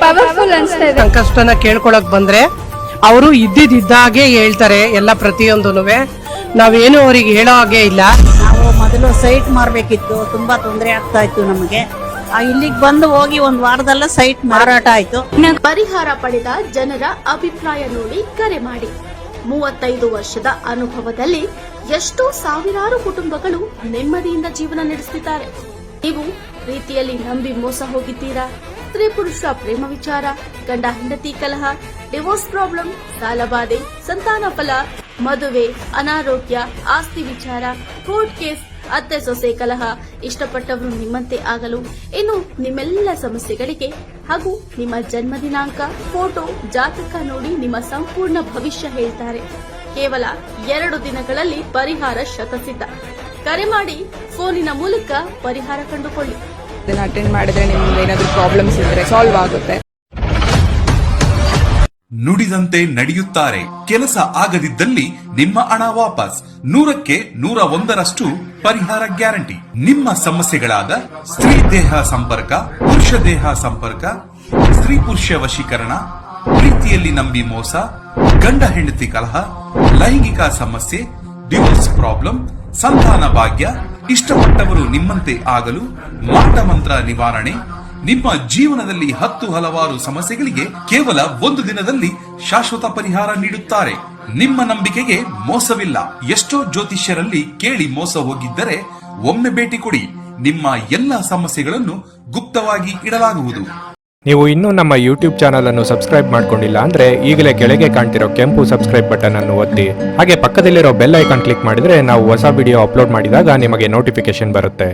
ಪವರ್ಫುಲ್ ಅನ್ಸ್ತಾ ಇದೆ. ಸಂಕಷ್ಟನ ಕೇಳ್ಕೊಳಕ್ ಬಂದ್ರೆ ಅವರು ಇದ್ದಿದ್ದಾಗೆ ಹೇಳ್ತಾರೆ ಎಲ್ಲ ಪ್ರತಿಯೊಂದೂನುವೆ. ನಾವೇನು ಅವರಿಗೆ ಹೇಳೋ ಹಾಗೆ ಇಲ್ಲ. ನಾವು ಮೊದಲು ಸೈಟ್ ಮಾರಬೇಕಿತ್ತು. ತುಂಬಾ ತೊಂದರೆ ಆಗ್ತಾ ಇತ್ತು ನಮಗೆ. ಆ, ಇಲ್ಲಿಗೆ ಬಂದು ಹೋಗಿ ಒಂದು ವಾರದಲ್ಲ ಸೈಟ್ ಮಾರಾಟ ಆಯ್ತು. ಪರಿಹಾರ ಪಡೆದ ಜನರ ಅಭಿಪ್ರಾಯ ನೋಡಿ ಕರೆ ಮಾಡಿ. ಮೂವತ್ತೈದು ವರ್ಷದ ಅನುಭವದಲ್ಲಿ ಎಷ್ಟೋ ಸಾವಿರಾರು ಕುಟುಂಬಗಳು ನೆಮ್ಮದಿಯಿಂದ ಜೀವನ ನಡೆಸುತ್ತಿದ್ದಾರೆ ನೀವು ರೀತಿಯಲ್ಲಿ ನಂಬಿ ಮೋಸ ಹೋಗಿದ್ದೀರಾ? ಸ್ತ್ರೀ ಪುರುಷ ಪ್ರೇಮ ವಿಚಾರ ಗಂಡ ಹೆಂಡತಿ ಕಲಹ ಡಿವೋರ್ಸ್ ಪ್ರಾಬ್ಲಮ್ ಸಾಲಬಾಧೆ ಸಂತಾನ ಫಲ ಮದುವೆ, ಅನಾರೋಗ್ಯ, ಆಸ್ತಿ ವಿಚಾರ ಕೋರ್ಟ್ ಕೇಸ್ ಅತ್ತೆ ಸೊಸೆ ಕಲಹ. ಇಷ್ಟಪಟ್ಟವರು ನಿಮ್ಮಂತೆ ಆಗಲು ಇನ್ನು ನಿಮ್ಮೆಲ್ಲ ಸಮಸ್ಯೆಗಳಿಗೆ ಹಾಗೂ ನಿಮ್ಮ ಜನ್ಮ ದಿನಾಂಕ ಫೋಟೋ ಜಾತಕ ನೋಡಿ ನಿಮ್ಮ ಸಂಪೂರ್ಣ ಭವಿಷ್ಯ ಹೇಳ್ತಾರೆ. ಕೇವಲ ಎರಡು ದಿನಗಳಲ್ಲಿ ಪರಿಹಾರ ಶತಸಿದ್ಧ. ಕರೆ ಮಾಡಿ ಫೋನಿನ ಮೂಲಕ ಪರಿಹಾರ ಕಂಡುಕೊಳ್ಳಿ. ಅಟೆಂಡ್ ಮಾಡಿದ್ರೆ ನಿಮ್ಗೆ ಏನಾದರೂ ಪ್ರಾಬ್ಲಮ್ಸ್ ಇದ್ರೆ ಸಾಲ್ವ್ ಆಗುತ್ತೆ. ನುಡಿದಂತೆ ನಡೆಯುತ್ತಾರೆ. ಕೆಲಸ ಆಗದಿದ್ದಲ್ಲಿ ನಿಮ್ಮ ಹಣ ವಾಪಸ್. ನೂರಕ್ಕೆ ನೂರ ಒಂದರಷ್ಟು ಪರಿಹಾರ ಗ್ಯಾರಂಟಿ. ನಿಮ್ಮ ಸಮಸ್ಯೆಗಳಾದ ಸ್ತ್ರೀ ದೇಹ ಸಂಪರ್ಕ, ಪುರುಷ ದೇಹ ಸಂಪರ್ಕ, ಸ್ತ್ರೀ ಪುರುಷ ವಶೀಕರಣ, ಪ್ರೀತಿಯಲ್ಲಿ ನಂಬಿ ಮೋಸ, ಗಂಡ ಹೆಂಡತಿ ಕಲಹ, ಲೈಂಗಿಕ ಸಮಸ್ಯೆ, ಡಿವೋರ್ಸ್ ಪ್ರಾಬ್ಲಮ್, ಸಂತಾನ ಭಾಗ್ಯ, ಇಷ್ಟಪಟ್ಟವರು ನಿಮ್ಮಂತೆ ಆಗಲು, ಮಾಟ ಮಂತ್ರ ನಿವಾರಣೆ ನಿಮ್ಮ ಜೀವನದಲ್ಲಿ ಹತ್ತು ಹಲವಾರು ಸಮಸ್ಯೆಗಳಿಗೆ ಕೇವಲ ಒಂದು ದಿನದಲ್ಲಿ ಶಾಶ್ವತ ಪರಿಹಾರ ನೀಡುತ್ತಾರೆ. ನಿಮ್ಮ ನಂಬಿಕೆಗೆ ಮೋಸವಿಲ್ಲ. ಎಷ್ಟೋ ಜ್ಯೋತಿಷ್ಯರಲ್ಲಿ ಕೇಳಿ ಮೋಸ ಹೋಗಿದ್ದರೆ ಒಮ್ಮೆ ಭೇಟಿ ಕೊಡಿ. ನಿಮ್ಮ ಎಲ್ಲ ಸಮಸ್ಯೆಗಳನ್ನು ಗುಪ್ತವಾಗಿ ಇಡಲಾಗುವುದು. ನೀವು ಇನ್ನೂ ನಮ್ಮ ಯೂಟ್ಯೂಬ್ ಚಾನಲ್ ಅನ್ನು ಸಬ್ಸ್ಕ್ರೈಬ್ ಮಾಡ್ಕೊಂಡಿಲ್ಲ ಅಂದ್ರೆ ಈಗಲೇ ಕೆಳಗೆ ಕಾಣ್ತಿರೋ ಕೆಂಪು ಸಬ್ಸ್ಕ್ರೈಬ್ ಬಟನ್ ಅನ್ನು ಒತ್ತಿ. ಹಾಗೆ ಪಕ್ಕದಲ್ಲಿರೋ ಬೆಲ್ ಐಕಾನ್ ಕ್ಲಿಕ್ ಮಾಡಿದ್ರೆ ನಾವು ಹೊಸ ವಿಡಿಯೋ ಅಪ್ಲೋಡ್ ಮಾಡಿದಾಗ ನಿಮಗೆ ನೋಟಿಫಿಕೇಶನ್ ಬರುತ್ತೆ.